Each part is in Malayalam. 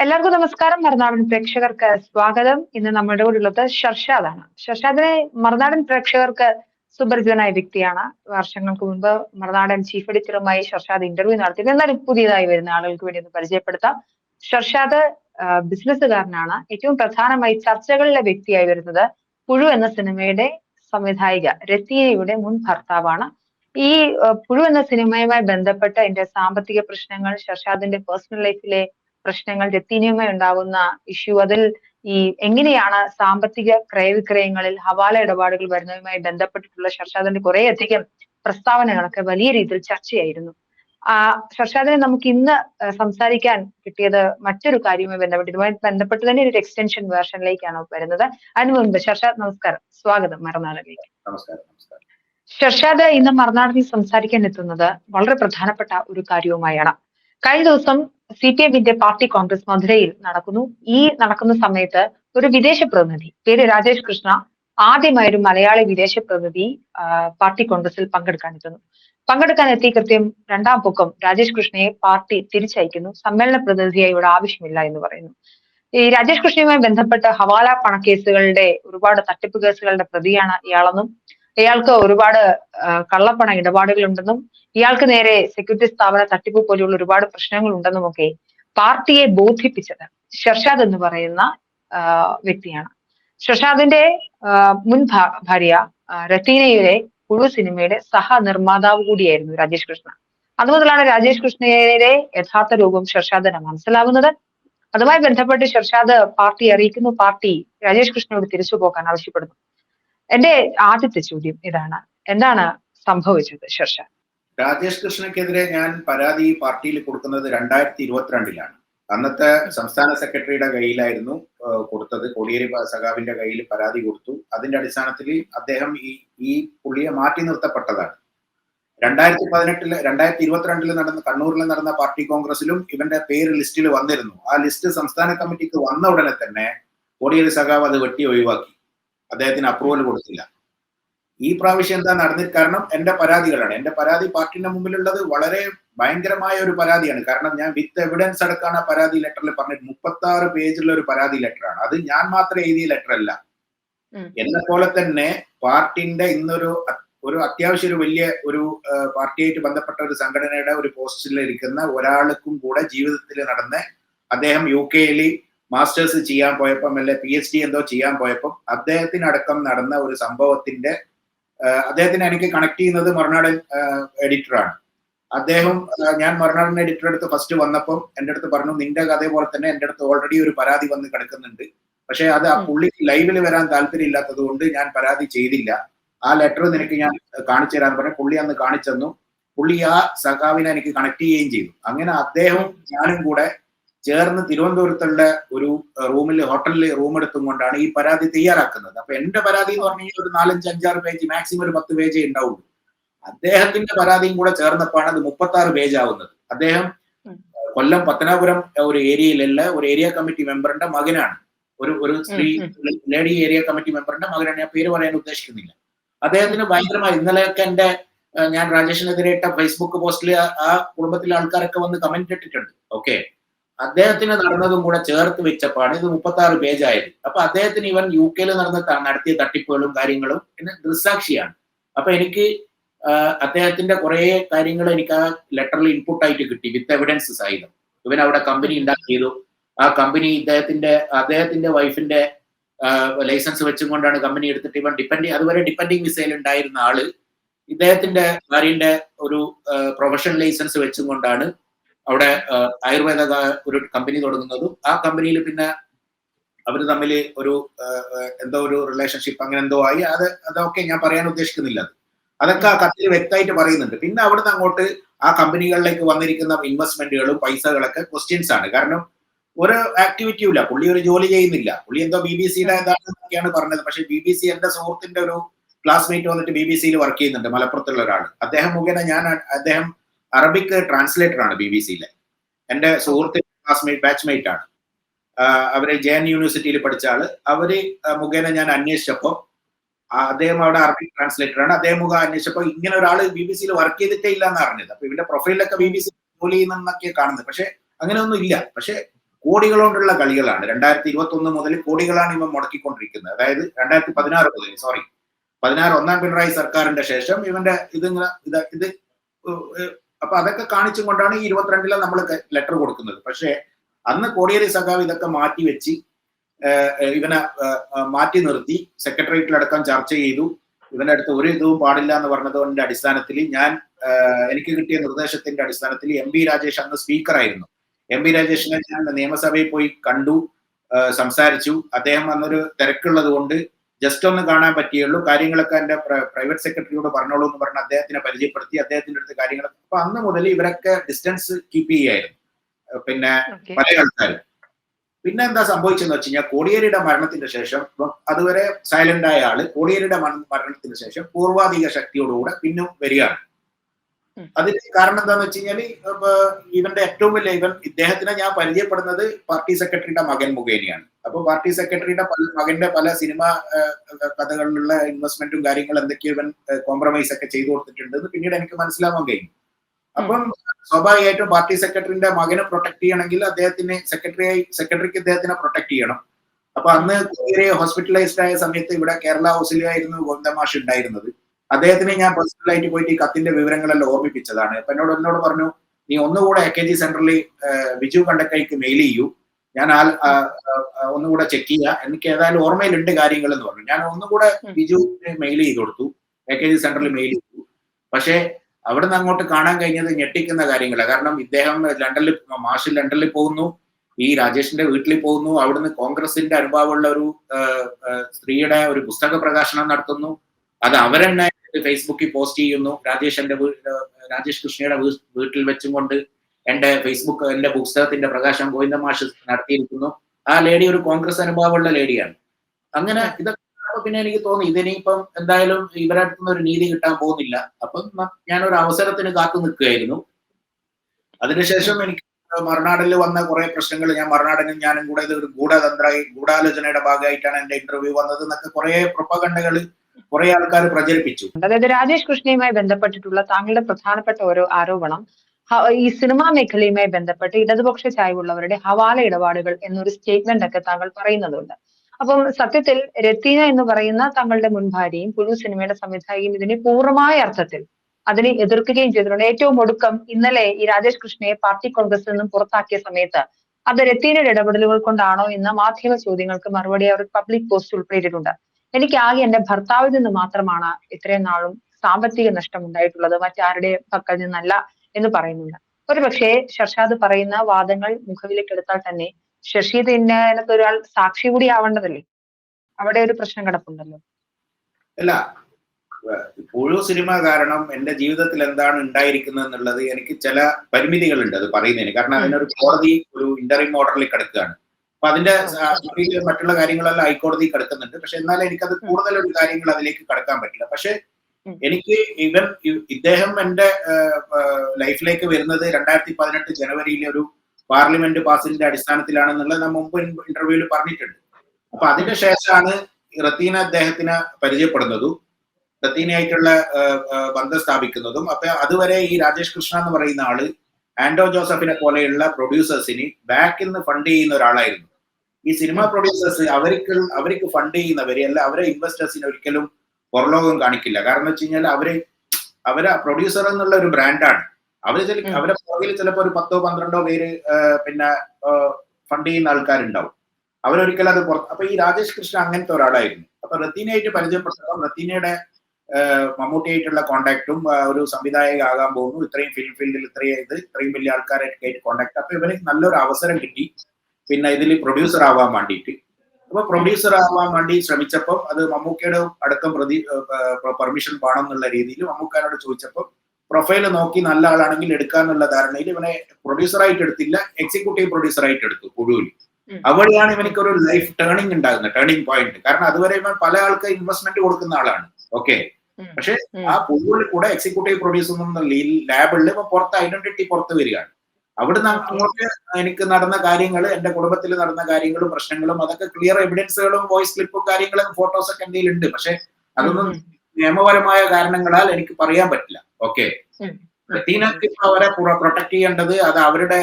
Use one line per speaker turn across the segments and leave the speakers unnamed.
എല്ലാവർക്കും നമസ്കാരം. മറുനാടൻ പ്രേക്ഷകർക്ക് സ്വാഗതം. ഇന്ന് നമ്മുടെ കൂടെ ഉള്ളത് ഷർഷാദാണ്. ഷർഷാദിനെ മറുനാടൻ പ്രേക്ഷകർക്ക് സുപരിചിതനായ വ്യക്തിയാണ്. വർഷങ്ങൾക്ക് മുൻപ് മറുനാടൻ ചീഫ് എഡിറ്ററുമായി ഷർഷാദ് ഇന്റർവ്യൂ നടത്തി എന്നാലും പുതിയതായി വരുന്ന ആളുകൾക്ക് വേണ്ടി ഒന്ന് പരിചയപ്പെടുത്താം. ഷർഷാദ് ബിസിനസ്സുകാരനാണ്. ഏറ്റവും പ്രധാനമായി ചർച്ചകളിലെ വ്യക്തിയായി വരുന്നത് പുഴു എന്ന സിനിമയുടെ സംവിധായിക രത്തീനയുടെ മുൻ ഭർത്താവാണ്. ഈ പുഴു എന്ന സിനിമയുമായി ബന്ധപ്പെട്ട എന്റെ സാമ്പത്തിക പ്രശ്നങ്ങൾ ഷർഷാദിന്റെ പേഴ്സണൽ ലൈഫിലെ പ്രശ്നങ്ങൾ രത്തിനിയുമായി ഉണ്ടാകുന്ന ഇഷ്യൂ അതിൽ ഈ എങ്ങനെയാണ് സാമ്പത്തിക ക്രയവിക്രയങ്ങളിൽ ഹവാല ഇടപാടുകൾ വരുന്നതുമായി ബന്ധപ്പെട്ടിട്ടുള്ള ഷർഷാദിന്റെ കുറേയധികം പ്രസ്താവനകളൊക്കെ വലിയ രീതിയിൽ ചർച്ചയായിരുന്നു. ആ ഷർഷാദിനെ നമുക്ക് ഇന്ന് സംസാരിക്കാൻ കിട്ടിയത് മറ്റൊരു കാര്യവുമായി ബന്ധപ്പെട്ട് ഇതുമായി ബന്ധപ്പെട്ട് തന്നെ ഒരു എക്സ്റ്റൻഷൻ വേർഷനിലേക്കാണ് വരുന്നത്. അതിനു മുൻപ് ഷർഷാദ് നമസ്കാരം. സ്വാഗതം മറുനാടിലേക്ക്
നമസ്കാരം
ഷർഷാദ് ഇന്ന് മറുനാടിൽ സംസാരിക്കാൻ എത്തുന്നത് വളരെ പ്രധാനപ്പെട്ട ഒരു കാര്യവുമായാണ്. കഴിഞ്ഞ ദിവസം സി പി എമ്മിന്റെ പാർട്ടി കോൺഗ്രസ് മധുരയിൽ നടക്കുന്നു. ഈ നടക്കുന്ന സമയത്ത് ഒരു വിദേശ പ്രതിനിധി പേര് രാജേഷ് കൃഷ്ണ ആദ്യമായി ഒരു മലയാളി വിദേശ പ്രതിനിധി പാർട്ടി കോൺഗ്രസിൽ പങ്കെടുക്കാൻ എത്തുന്നു. പങ്കെടുക്കാൻ എത്തി കൃത്യം രണ്ടാം പൊക്കം രാജേഷ് കൃഷ്ണയെ പാർട്ടി തിരിച്ചയക്കുന്നു. സമ്മേളന പ്രതിനിധിയായി ഇവിടെ ആവശ്യമില്ല എന്ന് പറയുന്നു. ഈ രാജേഷ് കൃഷ്ണയുമായി ബന്ധപ്പെട്ട ഹവാല പണക്കേസുകളുടെ ഒരുപാട് തട്ടിപ്പ് കേസുകളുടെ പ്രതിയാണ് ഇയാളെന്നും ഇയാൾക്ക് ഒരുപാട് കള്ളപ്പണ ഇടപാടുകളുണ്ടെന്നും ഇയാൾക്ക് നേരെ സെക്യൂരിറ്റി സ്ഥാപന തട്ടിപ്പ് പോലെയുള്ള ഒരുപാട് പ്രശ്നങ്ങൾ ഉണ്ടെന്നും ഒക്കെ പാർട്ടിയെ ബോധിപ്പിച്ചത് ഷർഷാദ് എന്ന് പറയുന്ന വ്യക്തിയാണ്. ഷർഷാദിന്റെ മുൻ ഭാര്യ രത്തീനയുടെ കുഴു സിനിമയുടെ സഹ നിർമ്മാതാവ് കൂടിയായിരുന്നു രാജേഷ് കൃഷ്ണ. അതുമുതലാണ് രാജേഷ് കൃഷ്ണയുടെ യഥാർത്ഥ രൂപം ഷർഷാദിന് മനസ്സിലാവുന്നത്. അതുമായി ബന്ധപ്പെട്ട് ഷർഷാദ് പാർട്ടി അറിയിക്കുന്നു. പാർട്ടി രാജേഷ് കൃഷ്ണയോട് തിരിച്ചു പോകാൻ ആവശ്യപ്പെടുന്നു. എന്റെ ആദ്യത്തെ ചോദ്യം ഇതാണ്. എന്താണ് സംഭവിച്ചത് ശർഷ?
രാജേഷ് കൃഷ്ണക്കെതിരെ ഞാൻ പരാതി പാർട്ടിയിൽ കൊടുക്കുന്നത് രണ്ടായിരത്തി ഇരുപത്തിരണ്ടിലാണ് അന്നത്തെ സംസ്ഥാന സെക്രട്ടറിയുടെ കയ്യിലായിരുന്നു കൊടുത്തത്. കോടിയേരി സഖാവിന്റെ കയ്യിൽ പരാതി കൊടുത്തു. അതിന്റെ അടിസ്ഥാനത്തിൽ അദ്ദേഹം ഈ ഈ പുള്ളിയെ മാറ്റി നിർത്തപ്പെട്ടതാണ്. രണ്ടായിരത്തി പതിനെട്ടിൽ രണ്ടായിരത്തി ഇരുപത്തിരണ്ടിൽ നടന്ന കണ്ണൂരിൽ നടന്ന പാർട്ടി കോൺഗ്രസിലും ഇവന്റെ പേര് ലിസ്റ്റിൽ വന്നിരുന്നു. ആ ലിസ്റ്റ് സംസ്ഥാന കമ്മിറ്റിക്ക് വന്ന ഉടനെ തന്നെ കോടിയേരി സഖാവ് അത് വെട്ടി ഒഴിവാക്കി. അദ്ദേഹത്തിന് അപ്രൂവൽ കൊടുത്തില്ല. ഈ പ്രാവശ്യം എന്താ നടന്നിട്ട് കാരണം എന്റെ പരാതികളാണ്. എന്റെ പരാതി പാർട്ടിന്റെ മുമ്പിലുള്ളത് വളരെ ഭയങ്കരമായ ഒരു പരാതിയാണ്. കാരണം ഞാൻ വിത്ത് എവിഡൻസ് അടക്കാണ് ആ പരാതി ലെറ്ററിൽ പറഞ്ഞിട്ട് മുപ്പത്തി ആറ് പേജുള്ള ഒരു പരാതി ലെറ്ററാണ് അത് ഞാൻ മാത്രം എഴുതിയ ലെറ്റർ അല്ല. എന്നെ പോലെ തന്നെ പാർട്ടിന്റെ ഇന്നൊരു ഒരു അത്യാവശ്യം ഒരു വലിയ ഒരു പാർട്ടിയായിട്ട് ബന്ധപ്പെട്ട ഒരു സംഘടനയുടെ ഒരു പോസ്റ്റിൽ ഇരിക്കുന്ന ഒരാൾക്കും കൂടെ ജീവിതത്തിൽ നടന്ന അദ്ദേഹം യു കെയിൽ മാസ്റ്റേഴ്സ് ചെയ്യാൻ പോയപ്പം അല്ലെ പി എച്ച് ഡി എന്തോ ചെയ്യാൻ പോയപ്പം അദ്ദേഹത്തിനടക്കം നടന്ന ഒരു സംഭവത്തിന്റെ അദ്ദേഹത്തിന് എനിക്ക് കണക്ട് ചെയ്യുന്നത് മറുനാടൻ എഡിറ്ററാണ് അദ്ദേഹം ഞാൻ മറുനാടൻ എഡിറ്റർ അടുത്ത് ഫസ്റ്റ് വന്നപ്പം എന്റെ അടുത്ത് പറഞ്ഞു നിന്റെ അതേപോലെ തന്നെ എന്റെ അടുത്ത് ഓൾറെഡി ഒരു പരാതി വന്ന് കിടക്കുന്നുണ്ട്. പക്ഷെ അത് ആ പുള്ളി ലൈവിൽ വരാൻ താല്പര്യം ഇല്ലാത്തത് കൊണ്ട് ഞാൻ പരാതി ചെയ്തില്ല. ആ ലെറ്റർ നിനക്ക് ഞാൻ കാണിച്ചു തരാന്ന് പറഞ്ഞു. പുള്ളി അന്ന് കാണിച്ചെന്നു. പുള്ളി ആ സഖാവിനെ എനിക്ക് കണക്ട് ചെയ്യുകയും ചെയ്തു. അങ്ങനെ അദ്ദേഹവും ഞാനും കൂടെ ചേർന്ന് തിരുവനന്തപുരത്തുള്ള ഒരു റൂമിൽ ഹോട്ടലിൽ റൂം എടുത്തും കൊണ്ടാണ് ഈ പരാതി തയ്യാറാക്കുന്നത്. അപ്പൊ എന്റെ പരാതി എന്ന് പറഞ്ഞു കഴിഞ്ഞാൽ ഒരു നാലഞ്ച് അഞ്ചാറ് പേജ് മാക്സിമം ഒരു പത്ത് പേജേ ഉണ്ടാവുള്ളൂ. അദ്ദേഹത്തിന്റെ പരാതിയും കൂടെ ചേർന്നപ്പോഴാണ് അത് മുപ്പത്തി ആറ് പേജ് ആവുന്നത്. അദ്ദേഹം കൊല്ലം പത്തനാപുരം ഒരു ഏരിയയിലുള്ള ഒരു ഏരിയ കമ്മിറ്റി മെമ്പറിന്റെ മകനാണ്. ഒരു ഒരു സ്ത്രീ ലേഡി ഏരിയ കമ്മിറ്റി മെമ്പറിന്റെ മകനാണ്. ഞാൻ പേര് പറയാൻ ഉദ്ദേശിക്കുന്നില്ല. അദ്ദേഹത്തിന് ഭയങ്കരമായി ഇന്നലെയൊക്കെ എന്റെ ഞാൻ രാജേഷിനെതിരെ ഇട്ട ഫേസ്ബുക്ക് പോസ്റ്റിൽ ആ കുടുംബത്തിലെ ആൾക്കാരൊക്കെ വന്ന് കമന്റ് ഇട്ടിട്ടുണ്ട്. ഓക്കെ അദ്ദേഹത്തിന് നടന്നതും കൂടെ ചേർത്ത് വെച്ചപ്പോൾ ഇത് മുപ്പത്തി ആറ് പേജ് ആയത് അപ്പൊ അദ്ദേഹത്തിന് ഇവൻ യു കെയിൽ നടന്ന നടത്തിയ തട്ടിപ്പുകളും കാര്യങ്ങളും പിന്നെ ദൃസാക്ഷിയാണ് അപ്പൊ എനിക്ക് അദ്ദേഹത്തിന്റെ കുറെ കാര്യങ്ങൾ എനിക്ക് ആ ലെറ്ററിൽ ഇൻപുട്ട് ആയിട്ട് കിട്ടി വിത്ത് എവിഡൻസ് സഹിതം. ഇവൻ അവിടെ കമ്പനി ഉണ്ടാക്കിയതു ആ കമ്പനി ഇദ്ദേഹത്തിന്റെ അദ്ദേഹത്തിന്റെ വൈഫിന്റെ ലൈസൻസ് വെച്ചും കൊണ്ടാണ് കമ്പനി എടുത്തിട്ട് ഇവൻ ഡിപ്പെൻഡിങ് അതുവരെ ഡിപ്പെൻഡിങ് വിസയിൽ ഉണ്ടായിരുന്ന ആൾ ഇദ്ദേഹത്തിന്റെ ഭാര്യന്റെ ഒരു പ്രൊഫഷണൽ ലൈസൻസ് വെച്ചും കൊണ്ടാണ് അവിടെ ആയുർവേദ ഒരു കമ്പനി തുടങ്ങുന്നതും ആ കമ്പനിയിൽ പിന്നെ അവർ തമ്മിൽ ഒരു എന്തോ ഒരു റിലേഷൻഷിപ്പ് അങ്ങനെ എന്തോ ആയി. അത് അതൊക്കെ ഞാൻ പറയാൻ ഉദ്ദേശിക്കുന്നില്ല. അതൊക്കെ ആ കത്തിൽ വ്യക്തമായിട്ട് പറയുന്നുണ്ട്. പിന്നെ അവിടുന്ന് അങ്ങോട്ട് ആ കമ്പനികളിലേക്ക് വന്നിരിക്കുന്ന ഇൻവെസ്റ്റ്മെന്റുകളും പൈസകളൊക്കെ ക്വസ്റ്റ്യൻസ് ആണ്. കാരണം ഒരു ആക്ടിവിറ്റിയും ഇല്ല. പുള്ളി ഒരു ജോലി ചെയ്യുന്നില്ല. പുള്ളി എന്തോ ബി ബി സിയുടെ എന്താണെന്നൊക്കെയാണ് പറഞ്ഞത്. പക്ഷെ ബി ബി സി എന്റെ സുഹൃത്തിന്റെ ഒരു ക്ലാസ്മേറ്റ് വന്നിട്ട് ബി ബി സിയിൽ വർക്ക് ചെയ്യുന്നുണ്ട്. മലപ്പുറത്തുള്ള ഒരാൾ അദ്ദേഹം മുഖേന ഞാൻ അദ്ദേഹം അറബിക് ട്രാൻസ്ലേറ്റർ ആണ് ബി ബി സിയിലെ. എന്റെ സുഹൃത്ത് ക്ലാസ്മേറ്റ് ബാച്ച്മേറ്റ് ആണ്. അവർ ജെ എൻ യൂണിവേഴ്സിറ്റിയിൽ പഠിച്ച ആൾ. അവർ മുഖേന ഞാൻ അന്വേഷിച്ചപ്പോൾ അദ്ദേഹം അവിടെ അറബിക് ട്രാൻസ്ലേറ്റർ ആണ്. അദ്ദേഹം മുഖം അന്വേഷിച്ചപ്പോൾ ഇങ്ങനെ ഒരാൾ ബി ബി സിയിൽ വർക്ക് ചെയ്തിട്ടേ ഇല്ല എന്ന് അറിഞ്ഞത്. അപ്പൊ ഇവന്റെ പ്രൊഫൈലൊക്കെ ബി ബി സി ജോലി ചെയ്യുന്നൊക്കെ കാണുന്നത്. പക്ഷെ അങ്ങനെയൊന്നും ഇല്ല. പക്ഷെ കോടികളോണ്ടുള്ള കളികളാണ്. രണ്ടായിരത്തി ഇരുപത്തി ഒന്ന് മുതൽ കോടികളാണ് ഇവ മുടക്കിക്കൊണ്ടിരിക്കുന്നത്. അതായത് രണ്ടായിരത്തി പതിനാറ് മുതൽ സോറി പതിനാറ് ഒന്നാം പിണറായി സർക്കാരിന്റെ ശേഷം ഇവന്റെ ഇത് ഇങ്ങനെ ഇത് ഇത് അപ്പൊ അതൊക്കെ കാണിച്ചും കൊണ്ടാണ് ഈ ഇരുപത്തിരണ്ടിലെ നമ്മൾ ലെറ്റർ കൊടുക്കുന്നത്. പക്ഷേ അന്ന് കോടിയേരി സഖാവ് ഇതൊക്കെ മാറ്റി വെച്ച് ഇവനെ മാറ്റി നിർത്തി സെക്രട്ടേറിയറ്റിലടക്കം ചർച്ച ചെയ്തു. ഇവന്റെ അടുത്ത് ഒരു ഇതും പാടില്ല എന്ന് പറഞ്ഞതുകൊണ്ട് അടിസ്ഥാനത്തിൽ ഞാൻ എനിക്ക് കിട്ടിയ നിർദ്ദേശത്തിന്റെ അടിസ്ഥാനത്തിൽ എം ബി രാജേഷ് അന്ന് സ്പീക്കറായിരുന്നു എം ബി രാജേഷിനെ ഞാൻ നിയമസഭയിൽ പോയി കണ്ടു സംസാരിച്ചു. അദ്ദേഹം അന്നൊരു തിരക്കുള്ളത് കൊണ്ട് ജസ്റ്റ് ഒന്ന് കാണാൻ പറ്റിയുള്ളൂ. കാര്യങ്ങളൊക്കെ എന്റെ പ്രൈവറ്റ് സെക്രട്ടറിയോട് പറഞ്ഞോളൂ എന്ന് പറഞ്ഞ് അദ്ദേഹത്തിനെ പരിചയപ്പെടുത്തി അദ്ദേഹത്തിന്റെ അടുത്ത് കാര്യങ്ങൾ അപ്പൊ അന്ന് മുതൽ ഇവരൊക്കെ ഡിസ്റ്റൻസ് കീപ്പ് ചെയ്യായിരുന്നു പിന്നെ പല ആൾക്കാരും. പിന്നെ എന്താ സംഭവിച്ചെന്ന് വെച്ച് കഴിഞ്ഞാൽ കോടിയേരിയുടെ മരണത്തിന്റെ ശേഷം അതുവരെ സൈലന്റ് ആയ ആൾ കോടിയേരിയുടെ മരണ- മരണത്തിന് ശേഷം പൂർവാധിക ശക്തിയോടുകൂടെ പിന്നും വരികയാണ്. അതിന് കാരണം എന്താന്ന് വെച്ച് കഴിഞ്ഞാൽ ഇവന്റെ ഏറ്റവും വലിയ ഇവൻ ഇദ്ദേഹത്തിനെ ഞാൻ പരിചയപ്പെടുന്നത് പാർട്ടി സെക്രട്ടറിയുടെ മകൻ മുഖേനയാണ്. അപ്പൊ പാർട്ടി സെക്രട്ടറിയുടെ മകന്റെ പല സിനിമ കഥകളിലുള്ള ഇൻവെസ്റ്റ്മെന്റും കാര്യങ്ങളും എന്തൊക്കെയോ ഇവൻ കോംപ്രമൈസ് ഒക്കെ ചെയ്തു കൊടുത്തിട്ടുണ്ടെന്ന് പിന്നീട് എനിക്ക് മനസ്സിലാവാൻ കഴിഞ്ഞു. അപ്പം സ്വാഭാവികമായിട്ടും പാർട്ടി സെക്രട്ടറിന്റെ മകനെ പ്രൊട്ടക്ട് ചെയ്യണമെങ്കിൽ അദ്ദേഹത്തിന് സെക്രട്ടറി സെക്രട്ടറിക്ക് അദ്ദേഹത്തിനെ പ്രൊട്ടക്ട് ചെയ്യണം. അപ്പൊ അന്ന് ഹോസ്പിറ്റലൈസ്ഡ് ആയ സമയത്ത് ഇവിടെ കേരള ഹൗസിലായിരുന്നു ഗോവിന്ദമാഷ് ഉണ്ടായിരുന്നത്. അദ്ദേഹത്തിന് ഞാൻ പേഴ്സണലായിട്ട് പോയിട്ട് ഈ കത്തിന്റെ വിവരങ്ങളെല്ലാം ഓർമ്മിപ്പിച്ചതാണ്. അപ്പൊ എന്നോട് എന്നോട് പറഞ്ഞു നീ ഒന്നുകൂടെ എ കെ ജി സെന്ററിൽ ബിജു കണ്ടക്കൈക്ക് മെയിൽ ചെയ്യൂ. ഞാൻ ആ, ഒന്നുകൂടെ ചെക്ക് ചെയ്യുക എനിക്ക് ഏതായാലും ഓർമ്മയിലുണ്ട് കാര്യങ്ങൾ എന്ന് പറഞ്ഞു. ഞാൻ ഒന്നുകൂടെ. ബിജുവിന് മെയിൽ ചെയ്ത് കൊടുത്തു. എ കെ ജി സെന്ററിൽ മെയിൽ ചെയ്തു. പക്ഷേ അവിടുന്ന് അങ്ങോട്ട് കാണാൻ കഴിഞ്ഞത് ഞെട്ടിക്കുന്ന കാര്യങ്ങളാണ് കാരണം ഇദ്ദേഹം ലണ്ടനിൽ മാഷ് ലണ്ടനിൽ പോകുന്നു. ഈ രാജേഷിന്റെ വീട്ടിൽ പോകുന്നു. അവിടുന്ന് കോൺഗ്രസിന്റെ അനുഭവമുള്ള ഒരു സ്ത്രീയുടെ ഒരു പുസ്തക പ്രകാശനം നടത്തുന്നു. അത് അവരെന്നെ ഫേസ്ബുക്കിൽ പോസ്റ്റ് ചെയ്യുന്നു. രാജേഷ് എന്റെ രാജേഷ് കൃഷ്ണയുടെ വീട്ടിൽ വെച്ചും കൊണ്ട് എന്റെ ഫേസ്ബുക്ക് എന്റെ പുസ്തകത്തിന്റെ പ്രകാശനം ഗോവിന്ദ മാഷ് നടത്തിയിരിക്കുന്നു. ആ ലേഡി ഒരു കോൺഗ്രസ് അനുഭവമുള്ള ലേഡിയാണ് അങ്ങനെ ഇതൊക്കെ പിന്നെ എനിക്ക് തോന്നി ഇതിനിപ്പം എന്തായാലും ഇവരുടെ അടുത്തുനിന്ന് ഒരു നീതി കിട്ടാൻ പോകുന്നില്ല. അപ്പം ഞാൻ ഞാനൊരു അവസരത്തിന് കാത്തു നിൽക്കുകയായിരുന്നു. അതിനുശേഷം എനിക്ക് മറുനാടിൽ വന്ന കുറെ പ്രശ്നങ്ങൾ ഞാൻ മറുനാടനും ഞാനും കൂടെ ഇത് ഒരു ഗൂഢതന്ത്രമായി ഗൂഢാലോചനയുടെ ഭാഗമായിട്ടാണ് എന്റെ ഇന്റർവ്യൂ വന്നത് എന്നൊക്കെ കുറെ പ്രൊപ്പകണ്ടകൾ കുറെ ആൾക്കാർ പ്രചരിപ്പിച്ചു.
അതായത് രാജേഷ് കൃഷ്ണയുമായി ബന്ധപ്പെട്ടിട്ടുള്ള താങ്കളുടെ പ്രധാനപ്പെട്ട ഓരോ ആരോപണം ഈ സിനിമാ മേഖലയുമായി ബന്ധപ്പെട്ട് ഇടതുപക്ഷ ചായ്വുള്ളവരുടെ ഹവാല ഇടപാടുകൾ എന്നൊരു സ്റ്റേറ്റ്മെന്റ് ഒക്കെ താങ്കൾ പറയുന്നതുണ്ട് അപ്പം സത്യത്തിൽ രത്തീന എന്ന് പറയുന്ന താങ്കളുടെ മുൻഭാര്യയും പുഴു സിനിമയുടെ സംവിധായകയും ഇതിനെ പൂർണമായ അർത്ഥത്തിൽ അതിനെ എതിർക്കുകയും ചെയ്തിട്ടുണ്ട്. ഏറ്റവും ഒടുക്കം ഇന്നലെ ഈ രാജേഷ് കൃഷ്ണയെ പാർട്ടി കോൺഗ്രസിൽ നിന്നും പുറത്താക്കിയ സമയത്ത് അത് രത്തീനയുടെ ഇടപെടലുകൾ കൊണ്ടാണോ എന്ന മാധ്യമ ചോദ്യങ്ങൾക്ക് മറുപടി അവർ പബ്ലിക് പോസ്റ്റ് ഉൾപ്പെടുത്തിയിട്ടുണ്ട് എനിക്ക് ആകെ എന്റെ ഭർത്താവിൽ നിന്ന് മാത്രമാണ് ഇത്രയും നാളും സാമ്പത്തിക നഷ്ടം ഉണ്ടായിട്ടുള്ളത്. മറ്റാരുടെ പക്കൽ നിന്നല്ല എന്ന് പറയുന്നുണ്ട്. ഒരു പക്ഷേ ഷർഷാദ് പറയുന്ന വാദങ്ങൾ മുഖവിലേക്ക് എടുത്താൽ തന്നെ ശശി ഇന്നതിനകത്ത് ഒരാൾ സാക്ഷി കൂടി ആവേണ്ടതല്ലേ? അവിടെ ഒരു പ്രശ്നം കിടപ്പുണ്ടല്ലോ.
അല്ല ഇപ്പോഴും സിനിമ കാരണം എന്റെ ജീവിതത്തിൽ എന്താണ് ഉണ്ടായിരിക്കുന്നത് എന്നുള്ളത് എനിക്ക് ചില പരിമിതികളുണ്ട് അത് പറയുന്നതിന്. കാരണം അതിനൊരു കോടതി ഒരു ഇന്റർവ്യൂ ഓർഡറിൽ കിടക്കുകയാണ്. അപ്പൊ അതിന്റെ മറ്റുള്ള കാര്യങ്ങളെല്ലാം ഹൈക്കോടതി കിടക്കുന്നുണ്ട്. പക്ഷെ എന്നാൽ എനിക്കത് കൂടുതൽ ഒരു കാര്യങ്ങൾ അതിലേക്ക് കടക്കാൻ പറ്റില്ല. പക്ഷെ എനിക്ക് ഇവൻ ഇദ്ദേഹം എന്റെ ലൈഫിലേക്ക് വരുന്നത് രണ്ടായിരത്തി പതിനെട്ട് ജനുവരിയിലെ ഒരു പാർലമെന്റ് പാസിന്റെ അടിസ്ഥാനത്തിലാണെന്നുള്ളത് ഞാൻ മുമ്പ് ഇന്റർവ്യൂവിൽ പറഞ്ഞിട്ടുണ്ട്. അപ്പൊ അതിന്റെ ശേഷമാണ് റത്തീന അദ്ദേഹത്തിന് പരിചയപ്പെടുന്നതും റത്തീനയായിട്ടുള്ള ബന്ധം സ്ഥാപിക്കുന്നതും. അപ്പൊ അതുവരെ ഈ രാജേഷ് കൃഷ്ണ എന്ന് പറയുന്ന ആൾ ആൻഡോ ജോസഫിനെ പോലെയുള്ള പ്രൊഡ്യൂസേഴ്സിന് ബാക്കിൽ നിന്ന് ഫണ്ട് ചെയ്യുന്ന ഒരാളായിരുന്നു. ഈ സിനിമ പ്രൊഡ്യൂസേഴ്സ് അവർക്ക് അവർക്ക് ഫണ്ട് ചെയ്യുന്നവരെ അല്ല അവരെ ഇൻവെസ്റ്റേഴ്സിന് ഒരിക്കലും പുറലോകം കാണിക്കില്ല. കാരണം വെച്ച് കഴിഞ്ഞാൽ അവർ അവരെ പ്രൊഡ്യൂസർ എന്നുള്ള ഒരു ബ്രാൻഡാണ് അവർ ചില അവരെ പുറകിൽ ചിലപ്പോൾ ഒരു പത്തോ പന്ത്രണ്ടോ പേര് പിന്നെ ഫണ്ട് ചെയ്യുന്ന ആൾക്കാരുണ്ടാവും. അവരൊരിക്കലും അത് പുറത്ത് അപ്പൊ ഈ രാജേഷ് കൃഷ്ണ അങ്ങനത്തെ ഒരാളായിരുന്നു. അപ്പൊ റത്തീനയായിട്ട് പരിചയപ്പെട്ടപ്പോൾ റത്തീനയുടെ മമ്മൂട്ടിയായിട്ടുള്ള കോണ്ടാക്റ്റും ഒരു സംവിധായക ആകാൻ പോകുന്നു. ഇത്രയും ഫിലിം ഫീൽഡിൽ ഇത്രയും ഇത് ഇത്രയും വലിയ ആൾക്കാരായിട്ട് കോണ്ടാക്ട് അപ്പൊ ഇവന് നല്ലൊരു അവസരം കിട്ടി. പിന്നെ ഇതിൽ പ്രൊഡ്യൂസർ ആവാൻ വേണ്ടിയിട്ട്. അപ്പൊ പ്രൊഡ്യൂസർ ആവാൻ വേണ്ടി ശ്രമിച്ചപ്പോൾ അത് മമ്മൂക്കയുടെ അടക്കം പ്രതി പെർമിഷൻ വേണം എന്നുള്ള രീതിയിൽ മമ്മൂക്കാനോട് ചോദിച്ചപ്പോൾ പ്രൊഫൈൽ നോക്കി നല്ല ആളാണെങ്കിൽ എടുക്കാന്നുള്ള ധാരണയിൽ ഇവനെ പ്രൊഡ്യൂസറായിട്ട് എടുത്തില്ല എക്സിക്യൂട്ടീവ് പ്രൊഡ്യൂസറായിട്ട് എടുത്തു
ഉം.
അവിടെയാണ് ഇവനിക്ക് ഒരു ലൈഫ് ടേണിംഗ് ഉണ്ടാകുന്നത് ടേണിംഗ് പോയിന്റ് കാരണം അതുവരെ ഇവൻ പല ആൾക്കാർ ഇൻവെസ്റ്റ്മെന്റ് കൊടുക്കുന്ന ആളാണ്. ഓക്കെ. പക്ഷെ ആ പുഴൂരിൽ കൂടെ എക്സിക്യൂട്ടീവ് പ്രൊഡ്യൂസർ എന്നുള്ള ലാബിൽ ഇപ്പൊ പുറത്ത് ഐഡന്റിറ്റി പുറത്ത് വരികയാണ്. അവിടുന്ന് അങ്ങോട്ട് എനിക്ക് നടന്ന കാര്യങ്ങൾ എന്റെ കുടുംബത്തിൽ നടന്ന കാര്യങ്ങളും പ്രശ്നങ്ങളും അതൊക്കെ ക്ലിയർ എവിഡൻസുകളും വോയിസ് ക്ലിപ്പും കാര്യങ്ങളും ഫോട്ടോസ് ഒക്കെ എന്തെങ്കിലും ഉണ്ട് പക്ഷെ അതൊന്നും നിയമപരമായ കാരണങ്ങളാൽ എനിക്ക് പറയാൻ പറ്റില്ല. ഓക്കെ അവരെ പ്രൊട്ടക്ട് ചെയ്യേണ്ടത് അത് അവരുടെ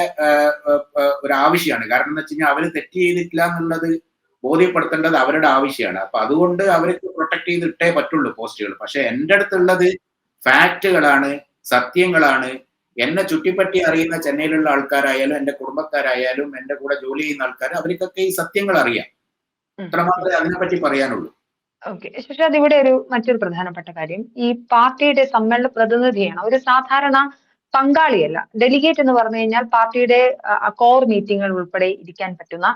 ഒരു ആവശ്യമാണ്. കാരണം എന്ന് വെച്ച് കഴിഞ്ഞാൽ അവർ തെറ്റ് ചെയ്തിട്ടില്ല എന്നുള്ളത് ബോധ്യപ്പെടുത്തേണ്ടത് അവരുടെ ആവശ്യമാണ്. അപ്പൊ അതുകൊണ്ട് അവർക്ക് പ്രൊട്ടക്ട് ചെയ്തിട്ടേ പറ്റുള്ളൂ പോസ്റ്റുകൾ പക്ഷെ എന്റെ അടുത്തുള്ളത് ഫാക്റ്റുകളാണ് സത്യങ്ങളാണ്. എന്നെ ചുറ്റിപ്പറ്റി അറിയുന്ന ചെന്നൈയിലുള്ള ആൾക്കാരായാലും എന്റെ കുടുംബക്കാരായാലും എന്റെ കൂടെ ജോലി ചെയ്യുന്ന ആൾക്കാർ അവർക്കൊക്കെ ഈ സത്യങ്ങൾ അറിയാം. അത്രമാത്രമേ അതിനെപ്പറ്റി പറയാനുള്ളൂ.
ഓക്കെ. പക്ഷെ ഇവിടെ ഒരു മറ്റൊരു പ്രധാനപ്പെട്ട കാര്യം. ഈ പാർട്ടിയുടെ സമ്മേളന പ്രതിനിധിയാണ് ഒരു സാധാരണ പങ്കാളിയല്ല. ഡെലിഗേറ്റ് എന്ന് പറഞ്ഞു കഴിഞ്ഞാൽ പാർട്ടിയുടെ കോർ മീറ്റിങ്ങുകൾ ഉൾപ്പെടെ ഇരിക്കാൻ പറ്റുന്ന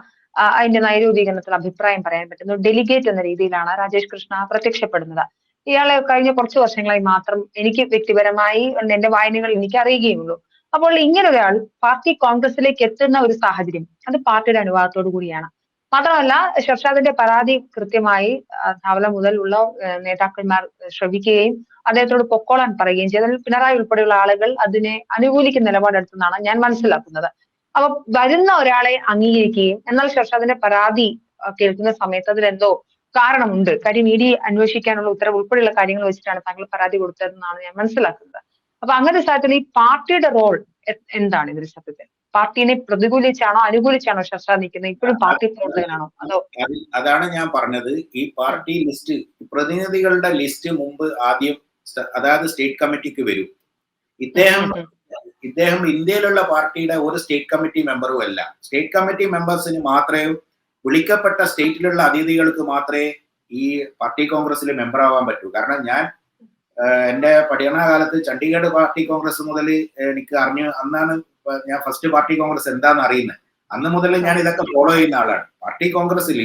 അതിന്റെ നൈരൂപീകരണത്തിൽ അഭിപ്രായം പറയാൻ പറ്റുന്നു. ഡെലിഗേറ്റ് എന്ന രീതിയിലാണ് രാജേഷ് കൃഷ്ണ പ്രത്യക്ഷപ്പെടുന്നത്. ഇയാളെ കഴിഞ്ഞ കുറച്ച് വർഷങ്ങളായി മാത്രം എനിക്ക് വ്യക്തിപരമായി എന്റെ വായനകൾ എനിക്ക് അറിയുകയുള്ളൂ. അപ്പോൾ ഇങ്ങനെ ഒരാൾ പാർട്ടി കോൺഗ്രസിലേക്ക് എത്തുന്ന ഒരു സാഹചര്യം അത് പാർട്ടിയുടെ അനുവാദത്തോടു കൂടിയാണ്. മാത്രമല്ല ഷർഷാദിന്റെ പരാതി കൃത്യമായി ധാവല മുതൽ ഉള്ള നേതാക്കന്മാർ ശ്രവിക്കുകയും അദ്ദേഹത്തോട് പൊക്കോളാൻ പറയുകയും ചെയ്തതിൽ പിണറായി ഉൾപ്പെടെയുള്ള ആളുകൾ അതിനെ അനുകൂലിക്കുന്ന നിലപാടെടുത്തെന്നാണ് ഞാൻ മനസ്സിലാക്കുന്നത്. അപ്പൊ വരുന്ന ഒരാളെ അംഗീകരിക്കുകയും എന്നാൽ ഷർഷാദിന്റെ പരാതി കേൾക്കുന്ന സമയത്ത് അതിലെന്തോ കാരണമുണ്ട്. കാര്യം ഇ ഡി അന്വേഷിക്കാനുള്ള ഉത്തരവ് ഉൾപ്പെടെയുള്ള കാര്യങ്ങൾ വെച്ചിട്ടാണ് താങ്കൾ പരാതി കൊടുത്തതെന്നാണ് ഞാൻ മനസ്സിലാക്കുന്നത്. അപ്പൊ അങ്ങനെ സാഹചര്യത്തിൽ ഈ പാർട്ടിയുടെ റോൾ എന്താണ് ഇതിൽ സത്യത്തിൽ? പാർട്ടിനെ പ്രതികൂലിച്ചാണോ അനുകൂലിച്ചാണോ ഷർഷാദ് നിൽക്കുന്നത് ഇപ്പോഴും പാർട്ടി പ്രവർത്തകനാണോ? അതോ
അതാണ് ഞാൻ പറഞ്ഞത്. ഈ പാർട്ടി ലിസ്റ്റ് പ്രതിനിധികളുടെ ലിസ്റ്റ് മുമ്പ് ആദ്യം അതായത് സ്റ്റേറ്റ് കമ്മിറ്റിക്ക് വരും. ഇദ്ദേഹം. ഇദ്ദേഹം ഇന്ത്യയിലുള്ള പാർട്ടിയുടെ ഒരു സ്റ്റേറ്റ് കമ്മിറ്റി മെമ്പറും അല്ല. സ്റ്റേറ്റ് കമ്മിറ്റി മെമ്പേഴ്സിന് മാത്രമേ വിളിക്കപ്പെട്ട സ്റ്റേറ്റിലുള്ള അതിഥികൾക്ക് മാത്രമേ ഈ പാർട്ടി കോൺഗ്രസിൽ മെമ്പർ ആവാൻ പറ്റൂ. കാരണം ഞാൻ എന്റെ എന്റെ പഠനകാലത്ത് ചണ്ഡീഗഡ് പാർട്ടി കോൺഗ്രസ് മുതൽ എനിക്ക് അറിഞ്ഞു അന്നാണ് ഞാൻ ഫസ്റ്റ് പാർട്ടി കോൺഗ്രസ് എന്താണെന്ന് അറിയുന്നത്. അന്ന് മുതൽ ഞാൻ ഇതൊക്കെ ഫോളോ ചെയ്യുന്ന ആളാണ്. പാർട്ടി കോൺഗ്രസിൽ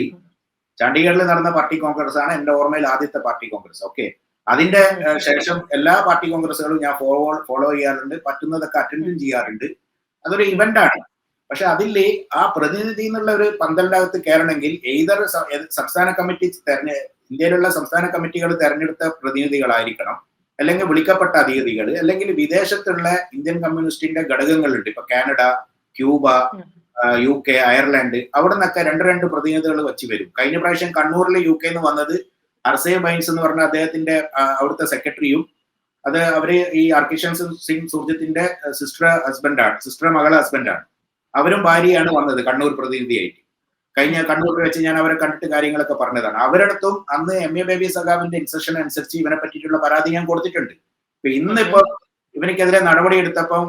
ചണ്ഡീഗഡിൽ നടന്ന പാർട്ടി കോൺഗ്രസ് ആണ് എന്റെ ഓർമ്മയിൽ ആദ്യത്തെ പാർട്ടി കോൺഗ്രസ്. ഓക്കെ അതിന്റെ ശേഷം എല്ലാ പാർട്ടി കോൺഗ്രസുകളും ഞാൻ ഫോളോ ഫോളോ ചെയ്യാറുണ്ട്. പറ്റുന്നതൊക്കെ അറ്റൻഡും ചെയ്യാറുണ്ട്. അതൊരു ഇവന്റ് ആണ്. പക്ഷെ അതിൽ ആ പ്രതിനിധി എന്നുള്ള ഒരു പന്തലിന്റെ അകത്ത് കയറണമെങ്കിൽ ഏതർ സംസ്ഥാന കമ്മിറ്റി തെരഞ്ഞെ ഇന്ത്യയിലുള്ള സംസ്ഥാന കമ്മിറ്റികൾ തെരഞ്ഞെടുത്ത പ്രതിനിധികളായിരിക്കണം. അല്ലെങ്കിൽ വിളിക്കപ്പെട്ട അതിഥികൾ അല്ലെങ്കിൽ വിദേശത്തുള്ള ഇന്ത്യൻ കമ്മ്യൂണിസ്റ്റിന്റെ ഘടകങ്ങളുണ്ട്. ഇപ്പൊ Canada Cuba. U K Ireland അവിടെ നിന്നൊക്കെ രണ്ട് രണ്ട് പ്രതിനിധികൾ വെച്ച് വരും. കഴിഞ്ഞ പ്രാവശ്യം കണ്ണൂരിൽ യു കെ എന്ന് വന്നത് അർസേ ബൈൻസ് എന്ന് പറഞ്ഞ അദ്ദേഹത്തിന്റെ അവിടുത്തെ സെക്രട്ടറിയും അത് അവർ ഈ അർക്കിഷൻ സിംഗ് സുർജിത്തിന്റെ സിസ്റ്റർ ഹസ്ബൻഡാണ് സിസ്റ്റർ മകളെ ഹസ്ബൻഡാണ് അവരും ഭാര്യയാണ് വന്നത് കണ്ണൂർ പ്രതിനിധിയായിട്ട്. കഴിഞ്ഞ കണ്ണൂരിൽ വെച്ച് ഞാൻ അവരെ കണ്ടിട്ട് കാര്യങ്ങളൊക്കെ പറഞ്ഞതാണ്. അവരടുത്തും അന്ന് എം എ ബേബി സഖാവിന്റെ ഇൻസെഷൻ അനുസരിച്ച് ഇവനെ പറ്റിയിട്ടുള്ള പരാതി ഞാൻ കൊടുത്തിട്ടുണ്ട്. ഇപ്പൊ ഇന്നിപ്പോ ഇവനക്കെതിരെ നടപടി എടുത്തപ്പം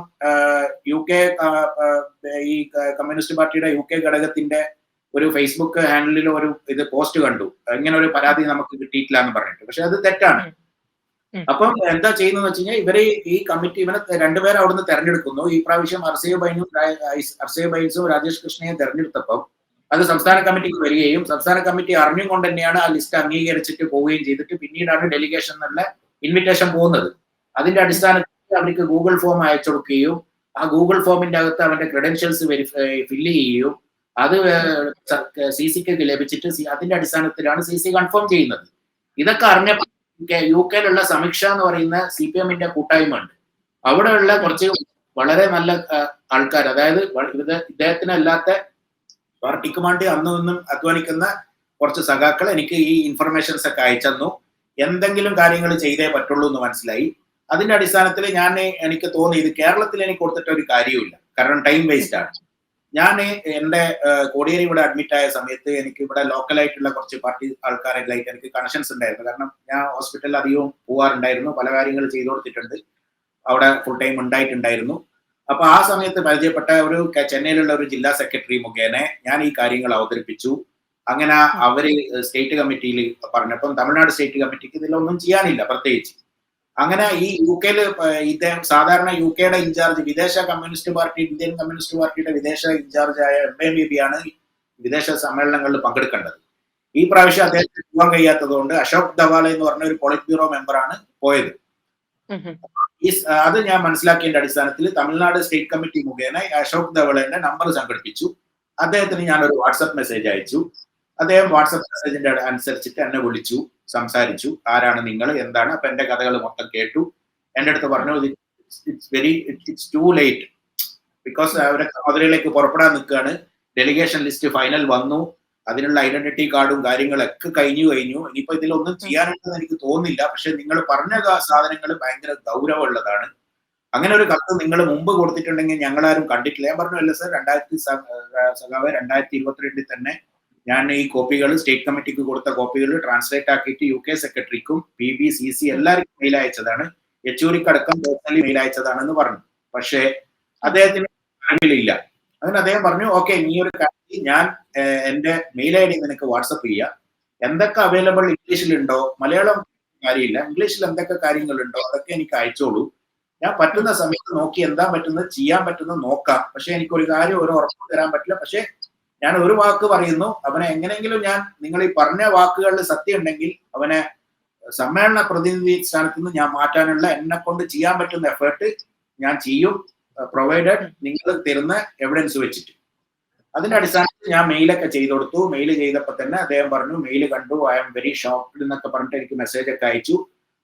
യു കെ ഈ കമ്മ്യൂണിസ്റ്റ് പാർട്ടിയുടെ യു കെ ഘടകത്തിന്റെ ഒരു ഫേസ്ബുക്ക് ഹാൻഡിലിൽ ഒരു ഇത് പോസ്റ്റ് കണ്ടു. ഇങ്ങനെ ഒരു പരാതി നമുക്ക് കിട്ടിയിട്ടില്ല എന്ന് പറഞ്ഞിട്ട്. പക്ഷെ അത് തെറ്റാണ്. അപ്പം എന്താ ചെയ്യുന്നത് വെച്ച് കഴിഞ്ഞാൽ ഇവരെ ഈ കമ്മിറ്റി ഇവനെ രണ്ടുപേരെ അവിടുന്ന് തെരഞ്ഞെടുക്കുന്നു. ഈ പ്രാവശ്യം അർസയോ ബൈനും അർസയോ ബൈൻസും രാജേഷ് കൃഷ്ണയും തെരഞ്ഞെടുത്തപ്പം അത് സംസ്ഥാന കമ്മിറ്റിക്ക് വരികയും സംസ്ഥാന കമ്മിറ്റി അറിഞ്ഞും കൊണ്ട് തന്നെയാണ് ആ ലിസ്റ്റ് അംഗീകരിച്ചിട്ട് പോവുകയും ചെയ്തിട്ട് പിന്നീടാണ് ഡെലിഗേഷൻ എന്നുള്ള ഇൻവിറ്റേഷൻ പോകുന്നത്. അതിന്റെ അടിസ്ഥാനത്തിൽ അവർക്ക് ഗൂഗിൾ ഫോം അയച്ചു കൊടുക്കുകയും ആ ഗൂഗിൾ ഫോമിന്റെ അകത്ത് അവന്റെ ക്രെഡൻഷ്യൽസ് വെരിഫൈ ഫില്ല് ചെയ്യുകയും അത് സി സിക്ക് ലഭിച്ചിട്ട് അതിന്റെ അടിസ്ഥാനത്തിലാണ് സി സി കൺഫേം ചെയ്യുന്നത്. ഇതൊക്കെ അറിഞ്ഞപ്പോൾ യു കെയിലുള്ള സമീക്ഷ എന്ന് പറയുന്ന സി പി എമ്മിന്റെ കൂട്ടായ്മ ഉണ്ട് അവിടെയുള്ള കുറച്ച് വളരെ നല്ല ആൾക്കാർ അതായത് ഇദ്ദേഹത്തിനല്ലാത്ത പാർട്ടിക്ക് വേണ്ടി അന്നും നിന്നും അധ്വാനിക്കുന്ന കുറച്ച് സഖാക്കൾ എനിക്ക് ഈ ഇൻഫർമേഷൻസ് ഒക്കെ അയച്ചു എന്തെങ്കിലും കാര്യങ്ങൾ ചെയ്തേ പറ്റുള്ളൂ എന്ന് മനസ്സിലായി. അതിന്റെ അടിസ്ഥാനത്തിൽ ഞാൻ എനിക്ക് തോന്നി ഇത് കേരളത്തിൽ എനിക്ക് കൊടുത്തിട്ട് ഒരു കാര്യമില്ല കാരണം ടൈം വേസ്റ്റ് ആണ്. ഞാൻ എന്റെ കോടിയേരി ഇവിടെ അഡ്മിറ്റ് ആയ സമയത്ത് എനിക്ക് ഇവിടെ ലോക്കലായിട്ടുള്ള കുറച്ച് പാർട്ടി ആൾക്കാരെല്ലായിട്ട് എനിക്ക് കണക്ഷൻസ് ഉണ്ടായിരുന്നു. കാരണം ഞാൻ ഹോസ്പിറ്റലിൽ അധികവും പോവാറുണ്ടായിരുന്നു. പല കാര്യങ്ങൾ ചെയ്തു കൊടുത്തിട്ടുണ്ട്. അവിടെ ഫുൾ ടൈം ഉണ്ടായിട്ടുണ്ടായിരുന്നു. അപ്പൊ ആ സമയത്ത് പരിചയപ്പെട്ട ഒരു ചെന്നൈയിലുള്ള ഒരു ജില്ലാ സെക്രട്ടറി മുഖേന ഞാൻ ഈ കാര്യങ്ങൾ അവതരിപ്പിച്ചു. അങ്ങനെ അവർ സ്റ്റേറ്റ് കമ്മിറ്റിയിൽ പറഞ്ഞപ്പം തമിഴ്നാട് സ്റ്റേറ്റ് കമ്മിറ്റിക്ക് ഇതിലൊന്നും ചെയ്യാനില്ല പ്രത്യേകിച്ച്. അങ്ങനെ ഈ യു കെയിൽ ഇദ്ദേഹം സാധാരണ യു കെയുടെ ഇൻചാർജ് വിദേശ കമ്മ്യൂണിസ്റ്റ് പാർട്ടി ഇന്ത്യൻ കമ്മ്യൂണിസ്റ്റ് പാർട്ടിയുടെ വിദേശ ഇൻചാർജ് ആയ എം എ ആണ് വിദേശ സമ്മേളനങ്ങളിൽ പങ്കെടുക്കേണ്ടത്. ഈ പ്രാവശ്യം അദ്ദേഹത്തിന് പോകാൻ കഴിയാത്തത് കൊണ്ട് അശോക് ധവാല എന്ന് പറഞ്ഞ ഒരു പോളിറ്റ് ബ്യൂറോ മെമ്പറാണ് പോയത്. ഈ അത് ഞാൻ മനസ്സിലാക്കിയതിന്റെ അടിസ്ഥാനത്തിൽ തമിഴ്നാട് സ്റ്റേറ്റ് കമ്മിറ്റി മുഖേന അശോക് ധവളന്റെ നമ്പർ സംഘടിപ്പിച്ചു. അദ്ദേഹത്തിന് ഞാൻ ഒരു വാട്സപ്പ് മെസ്സേജ് അയച്ചു. അദ്ദേഹം വാട്സപ്പ് മെസ്സേജിന്റെ അനുസരിച്ചിട്ട് എന്നെ വിളിച്ചു. സംസാരിച്ചു. ആരാണ് നിങ്ങൾ? എന്താണ്? അപ്പൊ എന്റെ കഥകൾ മൊത്തം കേട്ടു. എന്റെ അടുത്ത് പറഞ്ഞു it's very it's too late. Because അവരൊക്കെ മധുരയിലേക്ക് പുറപ്പെടാൻ നിൽക്കുകയാണ്. ഡെലിഗേഷൻ ലിസ്റ്റ് ഫൈനൽ വന്നു. അതിനുള്ള ഐഡന്റിറ്റി കാർഡും കാര്യങ്ങളൊക്കെ കഴിഞ്ഞു കഴിഞ്ഞു. ഇനിയിപ്പോ ഇതിലൊന്നും ചെയ്യാനുണ്ടെന്ന് എനിക്ക് തോന്നില്ല പക്ഷെ നിങ്ങൾ പറഞ്ഞ സാധനങ്ങൾ ഭയങ്കര ഗൗരവമുള്ളതാണ്. അങ്ങനെ ഒരു കത്ത് നിങ്ങൾ മുമ്പ് കൊടുത്തിട്ടുണ്ടെങ്കിൽ ഞങ്ങളാരും കണ്ടിട്ടില്ല. ഞാൻ പറഞ്ഞു അല്ല സർ രണ്ടായിരത്തി സഖാവ് രണ്ടായിരത്തി ഇരുപത്തിരണ്ടിൽ തന്നെ ഞാൻ ഈ കോപ്പികൾ സ്റ്റേറ്റ് കമ്മിറ്റിക്ക് കൊടുത്ത കോപ്പികൾ ട്രാൻസ്ലേറ്റ് ആക്കിയിട്ട് യു കെ സെക്രട്ടറിക്കും പി ബി സി സി എല്ലാവർക്കും മെയിൽ അയച്ചതാണ്. യെച്ചൂരിക്കടക്കം പേഴ്സണലി മെയിൽ അയച്ചതാണെന്ന് പറഞ്ഞു. പക്ഷേ അദ്ദേഹത്തിന് അറിവിലില്ല അങ്ങനെ അദ്ദേഹം പറഞ്ഞു ഓക്കെ നീ ഒരു കാര്യം ഞാൻ എന്റെ മെയിൽ ഐ ഡി നിനക്ക് വാട്സപ്പ് ചെയ്യാം. എന്തൊക്കെ അവൈലബിൾ ഇംഗ്ലീഷിലുണ്ടോ മലയാളം കാര്യമില്ല. ഇംഗ്ലീഷിൽ എന്തൊക്കെ കാര്യങ്ങളുണ്ടോ അതൊക്കെ എനിക്ക് അയച്ചോളൂ. ഞാൻ പറ്റുന്ന സമയത്ത് നോക്കി എന്താ പറ്റുന്നത്? ചെയ്യാൻ പറ്റുന്നത് നോക്കാം. പക്ഷെ എനിക്ക് ഒരു കാര്യം ഒരു ഉറപ്പ് തരാൻ പറ്റില്ല. പക്ഷെ ഞാൻ ഒരു വാക്ക് പറയുന്നു അവനെ എങ്ങനെയെങ്കിലും ഞാൻ നിങ്ങൾ ഈ പറഞ്ഞ വാക്കുകളിൽ സത്യം ഉണ്ടെങ്കിൽ അവനെ സമ്മേളന പ്രതിനിധി സ്ഥാനത്ത് നിന്ന് ഞാൻ മാറ്റാനുള്ള എന്നെ കൊണ്ട് ചെയ്യാൻ പറ്റുന്ന എഫേർട്ട് ഞാൻ ചെയ്യും പ്രൊവൈഡഡ് നിങ്ങൾ തരുന്ന എവിഡൻസ് വെച്ചിട്ട്. അതിന്റെ അടിസ്ഥാനത്തിൽ ഞാൻ മെയിലൊക്കെ ചെയ്തു കൊടുത്തു. മെയിൽ ചെയ്തപ്പോൾ തന്നെ അദ്ദേഹം പറഞ്ഞു മെയിൽ കണ്ടു ഐ എം വെരി ഷോക്ക്ഡ് എന്നൊക്കെ പറഞ്ഞിട്ട് എനിക്ക് മെസ്സേജ് ഒക്കെ അയച്ചു.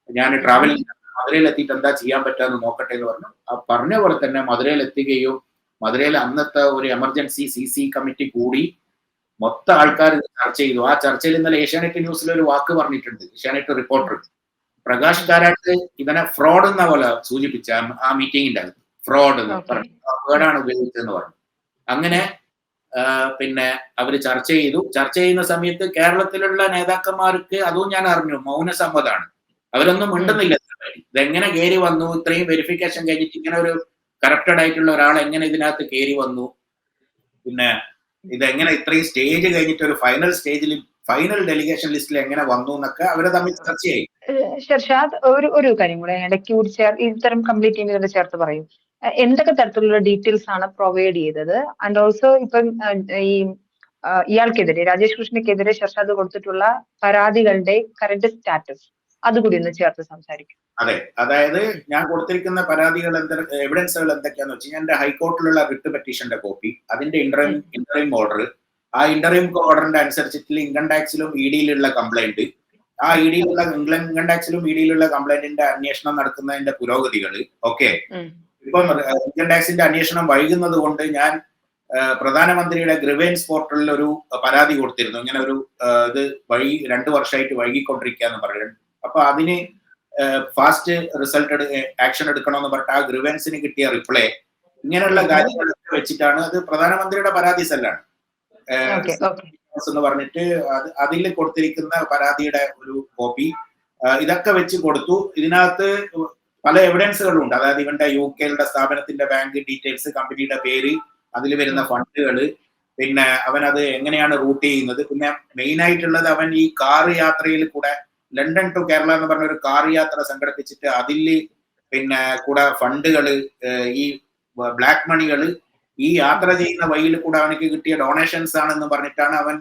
ഞാൻ ട്രാവലിംഗ് മധുരയിൽ എത്തിയിട്ട് എന്താ ചെയ്യാൻ പറ്റാന്ന് നോക്കട്ടെ എന്ന് പറഞ്ഞു. ആ പറഞ്ഞ പോലെ തന്നെ മധുരയിൽ എത്തുകയും മധുരയിൽ അന്നത്തെ ഒരു എമർജൻസി സി സി കമ്മിറ്റി കൂടി മൊത്തം ആൾക്കാർ ചർച്ച ചെയ്തു. ആ ചർച്ചയിൽ ഇന്നലെ ഏഷ്യാനെറ്റ് ന്യൂസിൽ ഒരു വാക്ക് പറഞ്ഞിട്ടുണ്ട്. ഏഷ്യാനെറ്റ് റിപ്പോർട്ടർ പ്രകാശ് കാരാട്ട് ഇവനെ ഫ്രോഡ് എന്ന പോലെ സൂചിപ്പിച്ച ആ- മീറ്റിംഗിന്റെ അകത്ത്. ഫ്രോഡ് എന്ന്. പറഞ്ഞു. വേർഡാണ് ഉപയോഗിച്ചതെന്ന് പറഞ്ഞു. അങ്ങനെ പിന്നെ അവർ ചർച്ച ചെയ്തു. ചർച്ച ചെയ്യുന്ന സമയത്ത് കേരളത്തിലുള്ള നേതാക്കന്മാർക്ക് അതും ഞാൻ അറിഞ്ഞു. മൗനസമ്മതാണ്. അവരൊന്നും മിണ്ടുന്നില്ല. ഇതെങ്ങനെ കയറി വന്നു? ഇത്രയും വെരിഫിക്കേഷൻ കഴിഞ്ഞിട്ട് ഇങ്ങനെ ഒരു കറപ്റ്റഡ് ആയിട്ടുള്ള ഒരാൾ എങ്ങനെ ഇതിനകത്ത് കയറി വന്നു? പിന്നെ ഇതെങ്ങനെ ഇത്രയും സ്റ്റേജ് കഴിഞ്ഞിട്ട് ഒരു ഫൈനൽ സ്റ്റേജിൽ ഫൈനൽ ഡെലിഗേഷൻ ലിസ്റ്റിൽ എങ്ങനെ വന്നു എന്നൊക്കെ അവരെ തമ്മിൽ ചർച്ചയായി.
ഷർഷാദ് ഒരു ഒരു കാര്യം കൂടെ ഇടയ്ക്ക് കൂടി ചേർ ഇത്തരം കംപ്ലീറ്റ് ചെയ്യുന്നതിന്റെ ചേർത്ത് പറയും. എന്തൊക്കെ തരത്തിലുള്ള ഡീറ്റെയിൽസ് ആണ് പ്രൊവൈഡ് ചെയ്തത്? ആൻഡ് ഓൾസോ ഇപ്പം ഈ ഇയാൾക്കെതിരെ രാജേഷ് കൃഷ്ണക്കെതിരെ ഷർഷാദ് കൊടുത്തിട്ടുള്ള പരാതികളുടെ കറന്റ് സ്റ്റാറ്റസ് അതുകൂടി ഒന്ന് ചേർത്ത് സംസാരിക്കും.
അതെ അതായത് ഞാൻ കൊടുത്തിരിക്കുന്ന പരാതികൾ എന്താ എവിഡൻസുകൾ എന്തൊക്കെയാന്ന് വെച്ചാൽ എന്റെ ഹൈക്കോർട്ടിലുള്ള റിട്ട് പെറ്റീഷന്റെ കോപ്പി അതിന്റെ ഇന്റർവ്യൂ ഇന്റർവ്യൂം ഓർഡർ ആ ഇന്റർവ്യൂ ഓർഡറിന്റെ അനുസരിച്ചിട്ട് ഇൻകം ടാക്സിലും ഇ ഡിയിലുള്ള കംപ്ലൈന്റ് ആ ഇ ഡിയിലുള്ള ഇൻകം ടാക്സിലും ഇ ഡിയിലുള്ള കംപ്ലൈന്റിന്റെ അന്വേഷണം നടക്കുന്നതിന്റെ പുരോഗതികൾ ഓക്കെ ഇപ്പം ഇൻകം ടാക്സിന്റെ അന്വേഷണം വൈകുന്നത് കൊണ്ട് ഞാൻ പ്രധാനമന്ത്രിയുടെ ഗ്രിവേൻസ് പോർട്ടലിൽ ഒരു പരാതി കൊടുത്തിരുന്നു. ഇങ്ങനെ ഒരു ഇത് വഴി രണ്ടു വർഷമായിട്ട് വൈകിക്കൊണ്ടിരിക്കുക എന്ന് പറയുന്നത് അപ്പൊ അതിന് ഫാസ്റ്റ് റിസൾട്ട് ആക്ഷൻ എടുക്കണമെന്ന് പറഞ്ഞിട്ട് ആ ഗ്രിവൻസിന് കിട്ടിയ റിപ്ലൈ ഇങ്ങനെയുള്ള കാര്യങ്ങളൊക്കെ വെച്ചിട്ടാണ് അത് പ്രധാനമന്ത്രിയുടെ പരാതി സെല്ലാണ്. എന്ന് പറഞ്ഞിട്ട് അത് അതിൽ കൊടുത്തിരിക്കുന്ന പരാതിയുടെ ഒരു കോപ്പി ഇതൊക്കെ വെച്ച് കൊടുത്തു. ഇതിനകത്ത് പല എവിഡൻസുകളും ഉണ്ട് അതായത് ഇവന്റെ യു കെയുടെ സ്ഥാപനത്തിന്റെ ബാങ്ക് ഡീറ്റെയിൽസ് കമ്പനിയുടെ പേര് അതിൽ വരുന്ന ഫണ്ടുകൾ പിന്നെ അവൻ അത് എങ്ങനെയാണ് റൂട്ട് ചെയ്യുന്നത്. പിന്നെ മെയിൻ ആയിട്ടുള്ളത് അവൻ ഈ കാർ യാത്രയിൽ കൂടെ ലണ്ടൻ ടു കേരള എന്ന് പറഞ്ഞ ഒരു കാർ യാത്ര സംഘടിപ്പിച്ചിട്ട് അതിൽ പിന്നെ കൂടെ ഫണ്ടുകൾ ഈ ബ്ലാക്ക് മണികൾ ഈ യാത്ര ചെയ്യുന്ന വഴിയിൽ കൂടെ അവനക്ക് കിട്ടിയ ഡൊണേഷൻസ് ആണെന്ന് പറഞ്ഞിട്ടാണ് അവൻ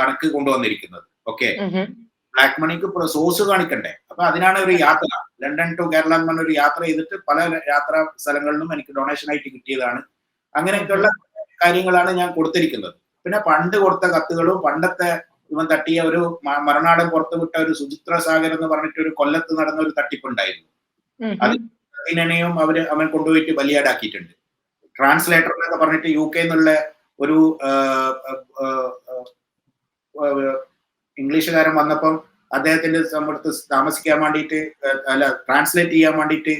കണക്ക് കൊണ്ടുവന്നിരിക്കുന്നത്. ഓക്കെ? ബ്ലാക്ക് മണിക്ക് സോഴ്സ് കാണിക്കണ്ടേ? അപ്പൊ അതിനാണ് ഒരു യാത്ര. ലണ്ടൻ ടു കേരള എന്ന് പറഞ്ഞ ഒരു യാത്ര ചെയ്തിട്ട് പല യാത്രാ സ്ഥലങ്ങളിലും എനിക്ക് ഡൊണേഷൻ ആയിട്ട് കിട്ടിയതാണ്. അങ്ങനെയൊക്കെയുള്ള കാര്യങ്ങളാണ് ഞാൻ കൊടുത്തിരിക്കുന്നത്. പിന്നെ പണ്ട് കൊടുത്ത കത്തുകളും പണ്ടത്തെ ഇവൻ തട്ടിയ ഒരു മ- മറുനാടൻ പുറത്തുവിട്ട ഒരു സുചിത്ര സാഗർ എന്ന് പറഞ്ഞിട്ട് ഒരു കൊല്ലത്ത് നടന്ന ഒരു തട്ടിപ്പുണ്ടായിരുന്നു. അത് അതിനെയും അവർ അവൻ കൊണ്ടുപോയിട്ട് ബലിയാടാക്കിയിട്ടുണ്ട്. ട്രാൻസ്ലേറ്റർ എന്നൊക്കെ പറഞ്ഞിട്ട് യു കെ എന്നുള്ള ഒരു ഇംഗ്ലീഷുകാരൻ വന്നപ്പം അദ്ദേഹത്തിന്റെ സമയത്ത് താമസിക്കാൻ വേണ്ടിയിട്ട് അല്ല ട്രാൻസ്ലേറ്റ് ചെയ്യാൻ വേണ്ടിയിട്ട്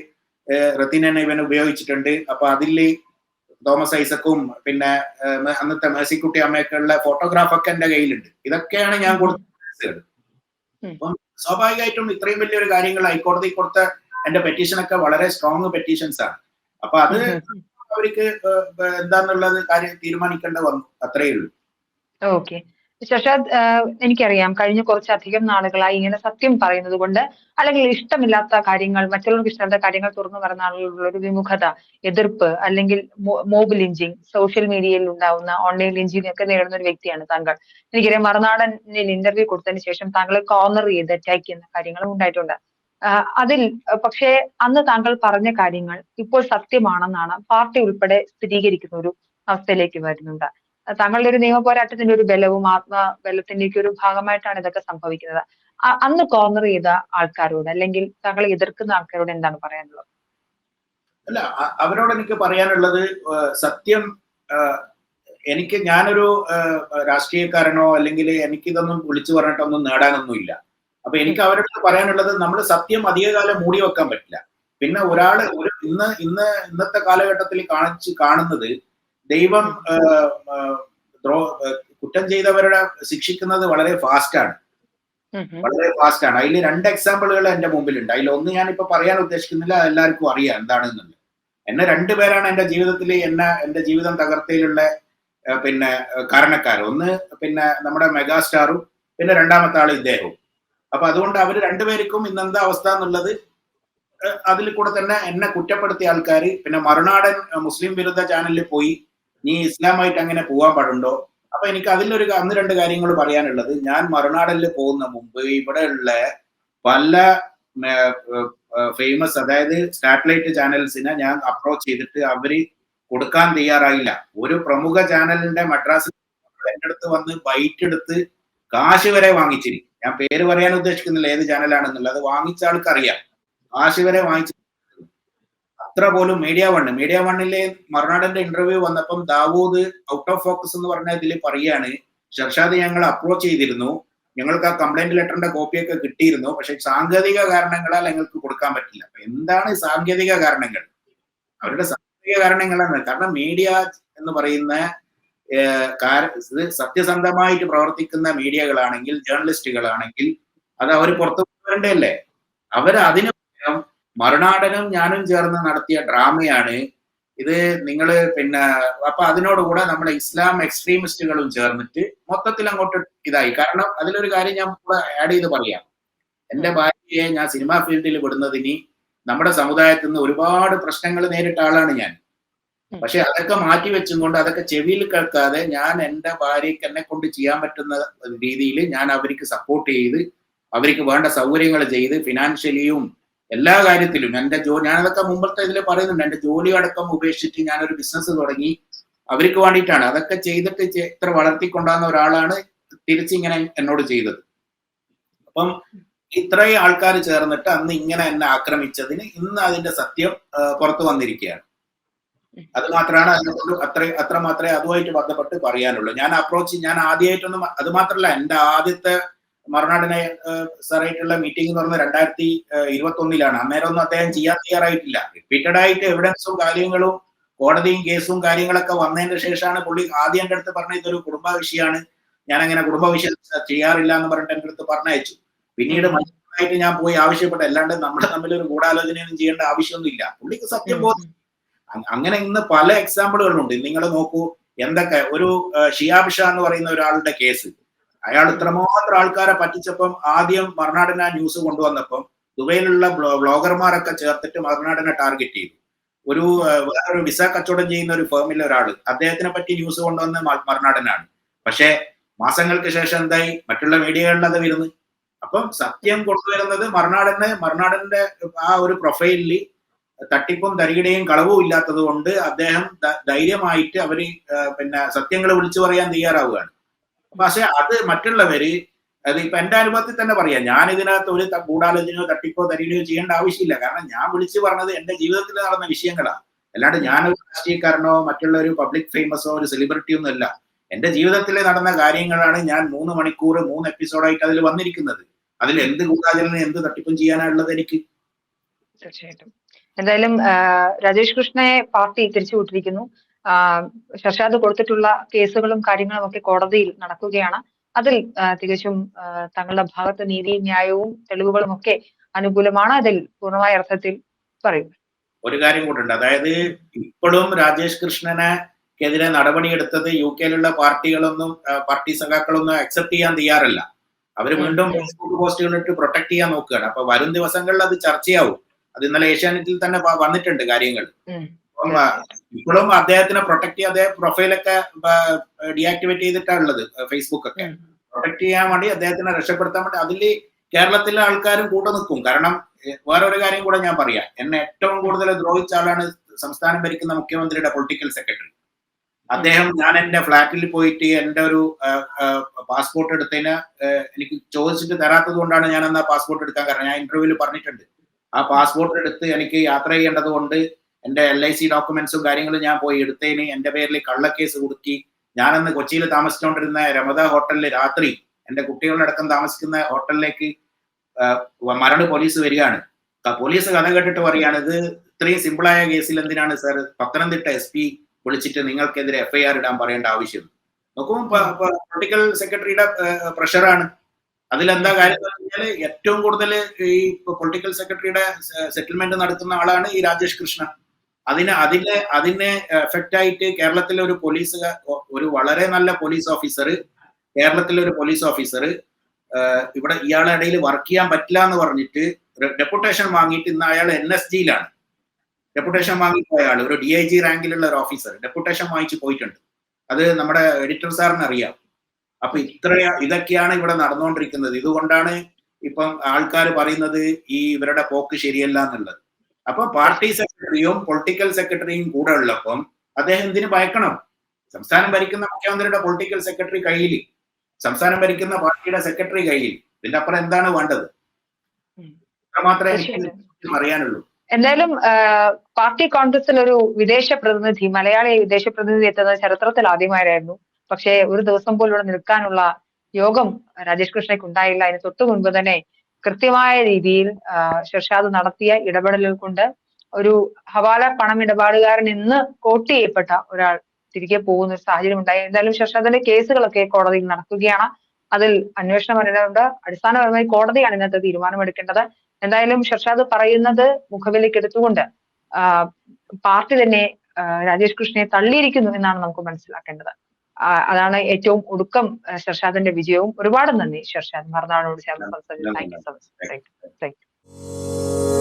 റത്തിനെ ഇവൻ ഉപയോഗിച്ചിട്ടുണ്ട്. അപ്പൊ അതിൽ തോമസ് ഐസക്കും പിന്നെ അന്നത്തെ മേഴ്സിക്കുട്ടി അമ്മയൊക്കെ ഉള്ള ഫോട്ടോഗ്രാഫ് ഒക്കെ എന്റെ കയ്യിലുണ്ട്. ഇതൊക്കെയാണ് ഞാൻ കൊടുത്ത കേസുകൾ.
ഉം.
അപ്പം സ്വാഭാവികമായിട്ടും ഇത്രയും വലിയൊരു കാര്യങ്ങൾ ഹൈക്കോടതി കൊടുത്ത എന്റെ പെറ്റീഷൻ ഒക്കെ വളരെ സ്ട്രോങ് പെറ്റീഷൻസ് ആണ്. അപ്പൊ അത് അവർക്ക് എന്താന്നുള്ളത് കാര്യം തീരുമാനിക്കേണ്ട വന്നു. അത്രയേ ഉള്ളൂ.
ഓക്കെ. ശശാദ് എനിക്കറിയാം കഴിഞ്ഞ കുറച്ചധികം നാളുകളായി ഇങ്ങനെ സത്യം പറയുന്നത് കൊണ്ട് അല്ലെങ്കിൽ ഇഷ്ടമില്ലാത്ത കാര്യങ്ങൾ മറ്റുള്ളവർക്ക് ഇഷ്ടമില്ലാത്ത കാര്യങ്ങൾ തുറന്നു പറയുന്ന ആളുകളുള്ള ഒരു വിമുഖത എതിർപ്പ് അല്ലെങ്കിൽ മോബ് ലിഞ്ചിങ് സോഷ്യൽ മീഡിയയിൽ ഉണ്ടാവുന്ന ഓൺലൈൻ ലിഞ്ചിങ് ഒക്കെ നേടുന്ന ഒരു വ്യക്തിയാണ് താങ്കൾ. എനിക്കറിയാം മറുനാടനിൽ ഇന്റർവ്യൂ കൊടുത്തതിന് ശേഷം താങ്കൾ കോർണർ ചെയ്ത് അറ്റാക്ക് ചെയ്യുന്ന കാര്യങ്ങളും ഉണ്ടായിട്ടുണ്ട്. അതിൽ പക്ഷേ അന്ന് താങ്കൾ പറഞ്ഞ കാര്യങ്ങൾ ഇപ്പോൾ സത്യമാണെന്നാണ് പാർട്ടി ഉൾപ്പെടെ സ്ഥിരീകരിക്കുന്ന ഒരു അവസ്ഥയിലേക്ക് വരുന്നുണ്ട്. താങ്കളുടെ ഒരു നിയമ പോരാട്ടത്തിന്റെ ഒരു ബലവും ആത്മബലത്തിന്റെ ഒക്കെ ഒരു ഭാഗമായിട്ടാണ് ഇതൊക്കെ സംഭവിക്കുന്നത്. അന്ന് കോർണർ ചെയ്ത ആൾക്കാരോട് അല്ലെങ്കിൽ താങ്കളെ എതിർക്കുന്ന ആൾക്കാരോട് എന്താണ് പറയാനുള്ളത്?
അല്ല അവരോട് എനിക്ക് പറയാനുള്ളത് സത്യം എനിക്ക് ഞാനൊരു രാഷ്ട്രീയക്കാരനോ അല്ലെങ്കിൽ എനിക്കിതൊന്നും വിളിച്ചു പറഞ്ഞിട്ടൊന്നും നേടാനൊന്നുമില്ല. അപ്പൊ എനിക്ക് അവരോട് പറയാനുള്ളത് നമ്മൾ സത്യം അധികകാലം മൂടി വെക്കാൻ പറ്റില്ല. പിന്നെ ഒരാൾ ഒരു ഇന്ന് ഇന്ന് ഇന്നത്തെ കാലഘട്ടത്തിൽ കാണിച്ച് കാണുന്നത് ദൈവം കുറ്റം ചെയ്തവരുടെ ശിക്ഷിക്കുന്നത് വളരെ
ഫാസ്റ്റാണ്.
വളരെ ഫാസ്റ്റ് ആണ്. അതിൽ രണ്ട് എക്സാമ്പിളുകൾ എന്റെ മുമ്പിലുണ്ട്. അതിൽ ഒന്ന് ഞാൻ ഞാനിപ്പോ പറയാൻ ഉദ്ദേശിക്കുന്നില്ല എല്ലാവർക്കും അറിയാം എന്താണെന്നുള്ളത്. എന്നെ രണ്ടുപേരാണ് എന്റെ ജീവിതത്തിൽ എന്നെ എന്റെ ജീവിതം തകർത്തയിലുള്ള പിന്നെ കാരണക്കാർ ഒന്ന് പിന്നെ നമ്മുടെ മെഗാസ്റ്റാറും പിന്നെ രണ്ടാമത്തെ ആൾ ഇദ്ദേഹവും. അപ്പൊ അതുകൊണ്ട് അവർ രണ്ടുപേർക്കും ഇന്നെന്താ അവസ്ഥ എന്നുള്ളത് അതിൽ കൂടെ തന്നെ എന്നെ കുറ്റപ്പെടുത്തിയ ആൾക്കാർ പിന്നെ മറുനാടൻ മുസ്ലിം വിരുദ്ധ ചാനലിൽ പോയി നീ ഇസ്ലാമായിട്ട് അങ്ങനെ പോകാൻ പാടുണ്ടോ? അപ്പൊ എനിക്ക് അതിലൊരു അന്ന് രണ്ട് കാര്യങ്ങൾ പറയാനുള്ളത്. ഞാൻ മറുനാടനിൽ പോകുന്ന മുമ്പ് ഇവിടെയുള്ള പല ഫേമസ് അതായത് സാറ്റലൈറ്റ് ചാനൽസിനെ ഞാൻ അപ്രോച്ച് ചെയ്തിട്ട് അവർ കൊടുക്കാൻ തയ്യാറായില്ല. ഒരു പ്രമുഖ ചാനലിന്റെ മദ്രാസിൽ എന്റെ അടുത്ത് വന്ന് ബൈറ്റ് എടുത്ത് കാശ് വരെ വാങ്ങിച്ചിരിക്കും ഞാൻ പേര് പറയാൻ ഉദ്ദേശിക്കുന്നില്ല ഏത് ചാനലാണെന്നുള്ളത് വാങ്ങിച്ച ആൾക്കറിയാം. കാശ് വരെ വാങ്ങിച്ചു അത്ര പോലും മീഡിയ വണ്ണ് മീഡിയ വണ്ണിലെ മറുനാടന്റെ ഇന്റർവ്യൂ വന്നപ്പം ദാവൂദ് ഔട്ട് ഓഫ് ഫോക്കസ് എന്ന് പറഞ്ഞ ഇതിൽ പറയാണ് ഷർഷാദ് ഞങ്ങൾ അപ്രോച്ച് ചെയ്തിരുന്നു. ഞങ്ങൾക്ക് ആ കംപ്ലൈന്റ് ലെറ്ററിന്റെ കോപ്പിയൊക്കെ കിട്ടിയിരുന്നു. പക്ഷെ സാങ്കേതിക കാരണങ്ങളാൽ ഞങ്ങൾക്ക് കൊടുക്കാൻ പറ്റില്ല. അപ്പൊ എന്താണ് സാങ്കേതിക കാരണങ്ങൾ? അവരുടെ സാങ്കേതിക കാരണങ്ങളാണ്. കാരണം മീഡിയ എന്ന് പറയുന്ന സത്യസന്ധമായിട്ട് പ്രവർത്തിക്കുന്ന മീഡിയകളാണെങ്കിൽ ജേർണലിസ്റ്റുകളാണെങ്കിൽ അത് അവർ പുറത്തു കൊണ്ടുവരണ്ടല്ലേ അവർ അതിന് മറുനാടനും ഞാനും ചേർന്ന് നടത്തിയ ഡ്രാമയാണ് ഇത് നിങ്ങൾ പിന്നെ അപ്പൊ അതിനോടുകൂടെ നമ്മുടെ ഇസ്ലാം എക്സ്ട്രീമിസ്റ്റുകളും ചേർന്നിട്ട് മൊത്തത്തിൽ അങ്ങോട്ട് ഇതായി. കാരണം അതിലൊരു കാര്യം ഞാൻ കൂടെ ആഡ് ചെയ്ത് പറയാം. എന്റെ ഭാര്യയെ ഞാൻ സിനിമാ ഫീൽഡിൽ വിടുന്നതിന് നമ്മുടെ സമുദായത്തിൽ നിന്ന് ഒരുപാട് പ്രശ്നങ്ങൾ നേരിട്ട ആളാണ് ഞാൻ. പക്ഷെ അതൊക്കെ മാറ്റി വെച്ചും കൊണ്ട് അതൊക്കെ ചെവിയിൽ കേൾക്കാതെ ഞാൻ എന്റെ ഭാര്യയ്ക്ക് എന്നെ കൊണ്ട് ചെയ്യാൻ പറ്റുന്ന രീതിയിൽ ഞാൻ അവർക്ക് സപ്പോർട്ട് ചെയ്ത് അവർക്ക് വേണ്ട സൗകര്യങ്ങൾ ചെയ്ത് ഫിനാൻഷ്യലിയും എല്ലാ കാര്യത്തിലും എന്റെ ജോലി ഞാനതൊക്കെ മുമ്പത്തെ ഇതിൽ പറയുന്നുണ്ട്. എന്റെ ജോലി അടക്കം ഉപേക്ഷിച്ച് ഞാനൊരു ബിസിനസ് തുടങ്ങി. അവർക്ക് വേണ്ടിയിട്ടാണ്. അതൊക്കെ ചെയ്തിട്ട് ഇത്ര വളർത്തിക്കൊണ്ടാകുന്ന ഒരാളാണ് തിരിച്ചിങ്ങനെ എന്നോട് ചെയ്തത്. അപ്പം ഇത്രയും ആൾക്കാർ ചേർന്നിട്ട് അന്ന് ഇങ്ങനെ എന്നെ ആക്രമിച്ചതിന് ഇന്ന് അതിന്റെ സത്യം പുറത്തു വന്നിരിക്കുകയാണ്. അത് മാത്രമാണ് അതിനെക്കൊണ്ട് അത്ര അത്ര മാത്രമേ അതുമായിട്ട് ബന്ധപ്പെട്ട് പറയാനുള്ളൂ. ഞാൻ അപ്രോച്ച് ഞാൻ ആദ്യമായിട്ടൊന്നും അത് മാത്രമല്ല എന്റെ ആദ്യത്തെ മറുനാടിനെ സാറായിട്ടുള്ള മീറ്റിംഗ് എന്ന് പറഞ്ഞ രണ്ടായിരത്തി ഇരുപത്തി ഒന്നിലാണ് അന്നേരം ഒന്നും അദ്ദേഹം ചെയ്യാൻ തയ്യാറായിട്ടില്ല. റിപ്പീറ്റഡ് ആയിട്ട് എവിഡൻസും കാര്യങ്ങളും കോടതിയും കേസും കാര്യങ്ങളൊക്കെ വന്നതിന് ശേഷമാണ് പുള്ളി ആദ്യം എന്റെ അടുത്ത് പറഞ്ഞ ഇതൊരു കുടുംബ വിഷയമാണ് ഞാൻ അങ്ങനെ കുടുംബ വിഷയം ചെയ്യാറില്ല എന്ന് പറഞ്ഞിട്ട് എന്റെ അടുത്ത് പറഞ്ഞയച്ചു. പിന്നീട് മനസ്സിലായിട്ട് ഞാൻ പോയി ആവശ്യപ്പെട്ട. അല്ലാണ്ട് നമ്മുടെ തമ്മിൽ ഒരു ഗൂഢാലോചനയൊന്നും ചെയ്യേണ്ട ആവശ്യമൊന്നുമില്ല. പുള്ളിക്ക് സത്യം ബോധം അങ്ങനെ ഇന്ന് പല എക്സാമ്പിളുകളുണ്ട് നിങ്ങൾ നോക്കൂ. എന്തൊക്കെ? ഒരു ഏഹ്, ഷിയാബ് ഷാ എന്ന് പറയുന്ന ഒരാളുടെ കേസ് അയാൾ ഇത്രമാത്രം ആൾക്കാരെ പറ്റിച്ചപ്പം ആദ്യം മറുനാടിനെ ന്യൂസ് കൊണ്ടുവന്നപ്പം ദുബൈയിലുള്ള ബ്ലോ- ബ്ലോഗർമാരൊക്കെ ചേർത്തിട്ട് മറുനാടിനെ ടാർഗറ്റ് ചെയ്തു. ഒരു വേറൊരു വിസ കച്ചവടം ചെയ്യുന്ന ഒരു ഫേമിലെ ഒരാൾ അദ്ദേഹത്തിനെ പറ്റി ന്യൂസ് കൊണ്ടുവന്ന മറുനാടനാണ്. പക്ഷേ മാസങ്ങൾക്ക് ശേഷം എന്തായി? മറ്റുള്ള മീഡിയകളിൽ അത് വരുന്നു. അപ്പം സത്യം കൊണ്ടുവരുന്നത് മറുനാടന് മറുനാടന്റെ ആ ഒരു പ്രൊഫൈലിൽ തട്ടിപ്പും തരികിടയും കളവും ഇല്ലാത്തത് കൊണ്ട് അദ്ദേഹം ധൈര്യമായിട്ട് അവർ പിന്നെ സത്യങ്ങൾ വിളിച്ചു പറയാൻ തയ്യാറാവുകയാണ്. പക്ഷെ അത് മറ്റുള്ളവര് അത് ഇപ്പൊ എന്റെ അനുഭവത്തിൽ തന്നെ പറയാം. ഞാൻ ഇതിനകത്ത് ഒരു ഗൂഢാലോചനയോ തട്ടിപ്പോ തരികയോ ചെയ്യേണ്ട ആവശ്യമില്ല. കാരണം ഞാൻ വിളിച്ചു പറഞ്ഞത് എന്റെ ജീവിതത്തിൽ നടന്ന വിഷയങ്ങളാണ്. അല്ലാണ്ട് ഞാനൊരു രാഷ്ട്രീയക്കാരനോ മറ്റുള്ള ഒരു പബ്ലിക് ഫേമസോ ഒരു സെലിബ്രിറ്റിയോ ഒന്നും അല്ല. എന്റെ ജീവിതത്തിൽ നടന്ന കാര്യങ്ങളാണ് ഞാൻ മൂന്ന് മണിക്കൂർ മൂന്ന് എപ്പിസോഡായിട്ട് അതിൽ വന്നിരിക്കുന്നത്. അതിൽ എന്ത് ഗൂഢാചരണം എന്ത് തട്ടിപ്പും ചെയ്യാനുള്ളത് എനിക്ക്?
തീർച്ചയായിട്ടും. എന്തായാലും രാജേഷ് കൃഷ്ണയെ പാർട്ടി തിരിച്ചുവിട്ടിരിക്കുന്നു ആ, ഷർഷാദ് കൊടുത്തിട്ടുള്ള കേസുകളും കാര്യങ്ങളും ഒക്കെ കോടതിയിൽ നടക്കുകയാണ്. അതിൽ തികച്ചും തങ്ങളുടെ ഭാഗത്ത് നീതിയും ന്യായവും തെളിവുകളും ഒക്കെ അനുകൂലമാണ് അതിൽ പൂർണമായ അർത്ഥത്തിൽ പറയും
ഒരു കാര്യം കൂടെ അതായത് ഇപ്പോഴും രാജേഷ് കൃഷ്ണനെ ക്കെതിരെ നടപടിയെടുത്തത് യു കെയിലുള്ള പാർട്ടികളൊന്നും പാർട്ടി സഖാക്കളൊന്നും അക്സെപ്റ്റ് ചെയ്യാൻ തയ്യാറല്ല. അവർ വീണ്ടും ഫേസ്ബുക്ക് പോസ്റ്റുകളിട്ട് പ്രൊട്ടക്ട് ചെയ്യാൻ നോക്കുകയാണ്. അപ്പൊ വരും ദിവസങ്ങളിൽ അത് ചർച്ചയാവും. അത് ഇന്നലെ ഏഷ്യാനെറ്റിൽ തന്നെ വന്നിട്ടുണ്ട് കാര്യങ്ങൾ. ഇപ്പോഴും അദ്ദേഹത്തിനെ പ്രൊട്ടക്ട് ചെയ്യാതെ പ്രൊഫൈലൊക്കെ ഡിആക്ടിവേറ്റ് ചെയ്തിട്ടാണ് ഉള്ളത് ഫേസ്ബുക്ക് ഒക്കെ. പ്രൊട്ടക്ട് ചെയ്യാൻ വേണ്ടി അദ്ദേഹത്തിനെ രക്ഷപ്പെടുത്താൻ വേണ്ടി അതിൽ കേരളത്തിലെ ആൾക്കാരും കൂടെ നിൽക്കും. കാരണം വേറൊരു കാര്യം കൂടെ ഞാൻ പറയാം. എന്നെ ഏറ്റവും കൂടുതൽ ദ്രോഹിച്ച ആളാണ് സംസ്ഥാനം ഭരിക്കുന്ന മുഖ്യമന്ത്രിയുടെ പൊളിറ്റിക്കൽ സെക്രട്ടറി അദ്ദേഹം ഞാൻ എന്റെ ഫ്ലാറ്റിൽ പോയിട്ട് എന്റെ ഒരു പാസ്പോർട്ട് എടുത്തതിന് എനിക്ക് ചോദിച്ചിട്ട് തരാത്തത് കൊണ്ടാണ് ഞാൻ അന്ന് ആ പാസ്പോർട്ട് എടുക്കാൻ കാരണം ഞാൻ ഇന്റർവ്യൂവിൽ പറഞ്ഞിട്ടുണ്ട്. ആ പാസ്പോർട്ട് എടുത്ത് എനിക്ക് യാത്ര ചെയ്യേണ്ടത് കൊണ്ട് എന്റെ എൽ ഐ സി ഡോക്യുമെന്റ്സും കാര്യങ്ങളും ഞാൻ പോയി എടുത്തതിന് എന്റെ പേരിൽ കള്ളക്കേസ് കൊടുക്കി. ഞാനന്ന് കൊച്ചിയിൽ താമസിച്ചുകൊണ്ടിരുന്ന രമത ഹോട്ടലിൽ രാത്രി എന്റെ കുട്ടികളടക്കം താമസിക്കുന്ന ഹോട്ടലിലേക്ക് മരട് പോലീസ് വരികയാണ്. പോലീസ് കഥ കേട്ടിട്ട് പറയാണ് ഇത് ഇത്രയും സിമ്പിളായ കേസിൽ എന്തിനാണ് സർ പത്തനംതിട്ട എസ് പി വിളിച്ചിട്ട് നിങ്ങൾക്കെതിരെ എഫ്ഐആർ ഇടാൻ പറയേണ്ട ആവശ്യം. നോക്കുമ്പോൾ പൊളിറ്റിക്കൽ സെക്രട്ടറിയുടെ പ്രഷറാണ് അതിലെന്താ കാര്യം പറഞ്ഞാൽ ഏറ്റവും കൂടുതൽ ഈ പൊളിറ്റിക്കൽ സെക്രട്ടറിയുടെ സെറ്റിൽമെന്റ് നടത്തുന്ന ആളാണ് ഈ രാജേഷ് കൃഷ്ണ. അതിന് അതിനെ അതിനെ എഫക്റ്റ് ആയിട്ട് കേരളത്തിലെ ഒരു പോലീസ് ഒരു വളരെ നല്ല പോലീസ് ഓഫീസർ കേരളത്തിലെ ഒരു പോലീസ് ഓഫീസർ ഇവിടെ ഇയാളെ ഇടയിൽ വർക്ക് ചെയ്യാൻ പറ്റില്ല എന്ന് പറഞ്ഞിട്ട് ഡെപ്യൂട്ടേഷൻ വാങ്ങിയിട്ട് ഇന്ന് അയാൾ എൻ എസ് ജിയിലാണ് ഡെപ്യൂട്ടേഷൻ വാങ്ങിപ്പോയ ആൾ ഒരു ഡി ഐ ജി റാങ്കിലുള്ള ഒരു ഓഫീസർ ഡെപ്യൂട്ടേഷൻ വാങ്ങിച്ച് പോയിട്ടുണ്ട്. അത് നമ്മുടെ എഡിറ്റർ സാറിന് അറിയാം. അപ്പൊ ഇത്ര ഇതൊക്കെയാണ് ഇവിടെ നടന്നുകൊണ്ടിരിക്കുന്നത്. ഇതുകൊണ്ടാണ് ഇപ്പം ആൾക്കാർ പറയുന്നത് ഈ ഇവരുടെ പോക്ക് ശരിയല്ല എന്നുള്ളത്. അപ്പൊ പാർട്ടി സെക്രട്ടറിയും പൊളിറ്റിക്കൽ സെക്രട്ടറിയും കൂടെ ഉള്ളപ്പം അദ്ദേഹം എന്തിനു ഭയക്കണം? സംസ്ഥാനം ഭരിക്കുന്ന മുഖ്യമന്ത്രിയുടെ പൊളിറ്റിക്കൽ സെക്രട്ടറി കയ്യിൽ സംസ്ഥാനം ഭരിക്കുന്ന പാർട്ടിയുടെ സെക്രട്ടറി കയ്യിൽ ഇതിന്റെ അപ്പുറം എന്താണ് വേണ്ടത്. മാത്രമേ എനിക്ക്. അറിയാനുള്ളൂ.
എന്തായാലും പാർട്ടി കോൺഗ്രസിൽ ഒരു വിദേശ പ്രതിനിധി മലയാളി വിദേശ പ്രതിനിധി എത്തുന്നത് ചരിത്രത്തിൽ ആദ്യമായിരുന്നു പക്ഷേ ഒരു ദിവസം പോലും ഇവിടെ നിൽക്കാനുള്ള യോഗം രാജേഷ് കൃഷ്ണയ്ക്ക് ഉണ്ടായില്ല. അതിന് തൊട്ടു മുൻപ് തന്നെ കൃത്യമായ രീതിയിൽ ഷർഷാദ് നടത്തിയ ഇടപെടലുകൾ കൊണ്ട് ഒരു ഹവാല പണമിടപാടുകാരൻ ഇന്ന് കോട്ട് ചെയ്യപ്പെട്ട ഒരാൾ തിരികെ പോകുന്ന ഒരു സാഹചര്യം ഉണ്ടായി. എന്തായാലും ഷർഷാദിന്റെ കേസുകളൊക്കെ കോടതിയിൽ നടക്കുകയാണ്. അതിൽ അന്വേഷണം വരേണ്ടതുണ്ട് അടിസ്ഥാനപരമായി കോടതിയാണ് ഇന്നത്തെ തീരുമാനമെടുക്കേണ്ടത്. എന്തായാലും ഷർഷാദ് പറയുന്നത് മുഖവിലേക്ക് എടുത്തുകൊണ്ട് പാർട്ടി തന്നെ രാജേഷ് കൃഷ്ണയെ തള്ളിയിരിക്കുന്നു എന്നാണ് നമുക്ക് മനസ്സിലാക്കേണ്ടത്. അതാണ് ഏറ്റവും ഒടുക്കം ഷർഷാദിന്റെ വിജയവും. ഒരുപാട് നന്ദി ഷർഷാദ്. മറുനാടോട് ചേർന്ന് സംസാരിച്ചു thank you so much. Thank you